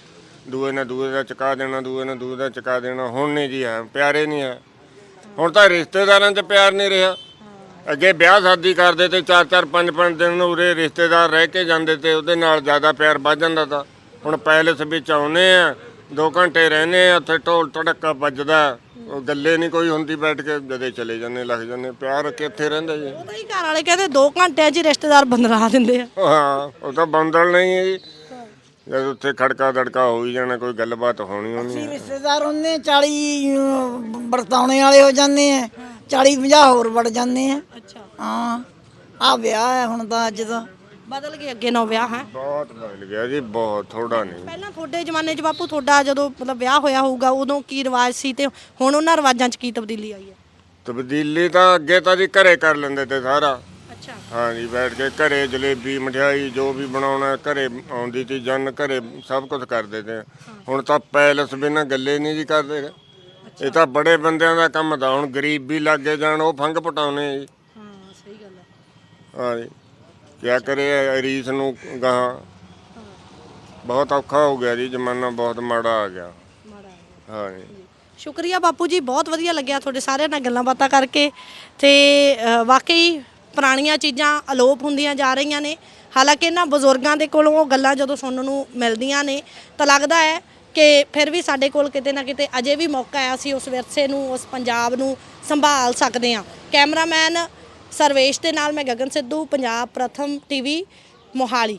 [SPEAKER 3] ਦੂਏ ਨੇ ਦੂਏ ਦਾ ਚਕਾ ਦੇਣਾ ਦੂਏ ਨੇ ਦੂਏ ਦਾ ਚਕਾ ਦੇਣਾ ਹੁਣ ਨਹੀਂ ਜੀ ਹੈ ਪਿਆਰੇ ਨਹੀਂ ਹੈ। ਹੁਣ ਤਾਂ ਰਿਸ਼ਤੇਦਾਰਾਂ 'ਚ ਪਿਆਰ ਨਹੀਂ ਰਿਹਾ। ਅੱਗੇ ਵਿਆਹ ਸ਼ਾਦੀ ਕਰਦੇ ਤੇ ਚਾਰ ਚਾਰ ਪੰਜ ਪੰਜ ਦਿਨ ਉਰੇ ਰਿਸ਼ਤੇਦਾਰ ਰਹਿ ਕੇ ਜਾਂਦੇ ਤੇ ਉਹਦੇ ਨਾਲ ਜ਼ਿਆਦਾ ਪਿਆਰ ਵੱਧ ਜਾਂਦਾ ਤਾਂ। ਹੁਣ ਪੈਲਸ ਵਿੱਚ ਆਉਨੇ ਆ 2 ਘੰਟੇ ਰਹਿੰਦੇ ਆ ਉੱਥੇ ਢੋਲ ਟੜਕਾ ਵੱਜਦਾ। ਉਹ ਗੱਲੇ ਨਹੀਂ ਕੋਈ ਹੁੰਦੀ ਬੈਠ ਕੇ ਜਦੇ ਚਲੇ ਜਾਂਦੇ ਲੱਗ ਜਾਂਦੇ ਪਿਆਰ ਕਿੱਥੇ ਰਹਿੰਦਾ ਜੀ।
[SPEAKER 1] ਉਹਦਾ ਹੀ ਘਰ ਵਾਲੇ ਕਹਿੰਦੇ 2 ਘੰਟਿਆਂ 'ਚ ਹੀ ਰਿਸ਼ਤੇਦਾਰ ਬੰਦਰਾ ਦਿੰਦੇ ਆ।
[SPEAKER 3] ਹਾਂ ਉਹ ਤਾਂ ਬੰਦਲ ਨਹੀਂ ਹੈ ਜੀ। ਜਦ ਉੱਥੇ ਖੜਕਾ ਦੜਕਾ ਹੋ ਹੀ ਜਾਣਾ ਕੋਈ ਗੱਲਬਾਤ ਹੋਣੀ ਹੋਣੀ
[SPEAKER 2] ਅਸੀਂ
[SPEAKER 3] ਹੈ।
[SPEAKER 2] ਰਿਸ਼ਤੇਦਾਰ ਹੁੰਦੇ 40 ਵਰਤਾਉਣੇ ਵਾਲੇ ਹੋ ਜਾਂਦੇ ਆ 40 50 ਹੋਰ ਵੜ ਜਾਂਦੇ ਆ।
[SPEAKER 1] ਅੱਛਾ।
[SPEAKER 2] ਹਾਂ ਆ ਵਿਆਹ ਹੈ ਹੁਣ ਤਾਂ ਅੱਜ ਦਾ।
[SPEAKER 1] ਬਦਲ ਗਏ ਅੱਗੇ ਨੋ ਵਿਆਹ ਹੈ?
[SPEAKER 3] ਬਹੁਤ ਬਦਲ ਗਿਆ ਜੀ ਬਹੁਤ ਥੋੜਾ ਨਹੀਂ।
[SPEAKER 1] ਪਹਿਲਾਂ ਤੁਹਾਡੇ ਜ਼ਮਾਨੇ 'ਚ ਬਾਪੂ ਤੁਹਾਡਾ ਜਦੋਂ ਮਤਲਬ ਵਿਆਹ ਹੋਇਆ ਹੋਊਗਾ ਉਦੋਂ ਕੀ ਰਿਵਾਜ ਸੀ ਤੇ ਹੁਣ ਉਹਨਾਂ ਰਿਵਾਜਾਂ 'ਚ ਕੀ ਤਬਦੀਲੀ ਆਈ ਹੈ?
[SPEAKER 3] ਤਬਦੀਲੀ ਤਾਂ ਅੱਗੇ ਤਾਂ ਜੀ ਘਰੇ ਕਰ ਲੈਂਦੇ ਤੇ ਸਾਰਾ।
[SPEAKER 1] ਅੱਛਾ।
[SPEAKER 3] ਹਾਂ ਜੀ ਬੈਠ ਕੇ ਘਰੇ ਜਲੇਬੀ ਮਠਿਆਈ ਜੋ ਵੀ ਬਣਾਉਣਾ ਘਰੇ ਆਉਂਦੀ ਤੀ ਜਨ ਘਰੇ ਸਭ ਕੁਝ ਕਰਦੇ ਤੇ। ਹੁਣ ਤਾਂ ਪੈਲਸ ਬਿਨਾਂ ਗੱਲੇ ਨਹੀਂ ਜੀ ਕਰਦੇ। ਇਹ ਤਾਂ ਬੜੇ ਬੰਦਿਆਂ ਦਾ ਕੰਮ ਤਾਂ ਹੁਣ ਗਰੀਬ ਵੀ ਲੱਗੇ ਜਾਣ ਉਹ ਫੰਗ ਪਟਾਉਣੇ ਜੀ।
[SPEAKER 1] ਹਾਂ ਸਹੀ ਗੱਲ ਹੈ।
[SPEAKER 3] ਹਾਂ ਜੀ। ਕਿਆ ਕਰੇ ਰੀਸ ਨੂੰ ਗਾਹਾਂ। ਬਹੁਤ ਔਖਾ ਹੋ ਗਿਆ ਜੀ ਜ਼ਮਾਨਾ ਬਹੁਤ ਮਾੜਾ ਆ ਗਿਆ। ਹਾਂ ਜੀ
[SPEAKER 1] ਸ਼ੁਕਰੀਆ ਬਾਪੂ ਜੀ ਬਹੁਤ ਵਧੀਆ ਲੱਗਿਆ ਤੁਹਾਡੇ ਸਾਰਿਆਂ ਨਾਲ ਗੱਲਾਂ ਬਾਤਾਂ ਕਰਕੇ। ਤੇ ਅ, ਵਾਕਈ ਪੁਰਾਣੀਆਂ ਚੀਜ਼ਾਂ ਅਲੋਪ ਹੁੰਦੀਆਂ ਜਾ ਰਹੀਆਂ ਨੇ। ਹਾਲਾਂਕਿ ਇਹਨਾਂ ਬਜ਼ੁਰਗਾਂ ਦੇ ਕੋਲੋਂ ਉਹ ਗੱਲਾਂ ਜਦੋਂ ਸੁਣਨ ਨੂੰ ਮਿਲਦੀਆਂ ਨੇ ਤਾਂ ਲੱਗਦਾ ਹੈ ਕਿ ਫਿਰ ਵੀ ਸਾਡੇ ਕੋਲ ਕਿਤੇ ਨਾ ਕਿਤੇ ਅਜੇ ਵੀ ਮੌਕਾ ਹੈ ਅਸੀਂ ਉਸ ਵਿਰਸੇ ਨੂੰ ਉਸ ਪੰਜਾਬ ਨੂੰ ਸੰਭਾਲ ਸਕਦੇ ਹਾਂ। ਕੈਮਰਾਮੈਨ ਸਰਵੇਸ਼ ਦੇ ਨਾਲ ਮੈਂ ਗਗਨ ਸਿੱਧੂ ਪੰਜਾਬ ਪ੍ਰਥਮ ਟੀਵੀ ਮੋਹਾਲੀ।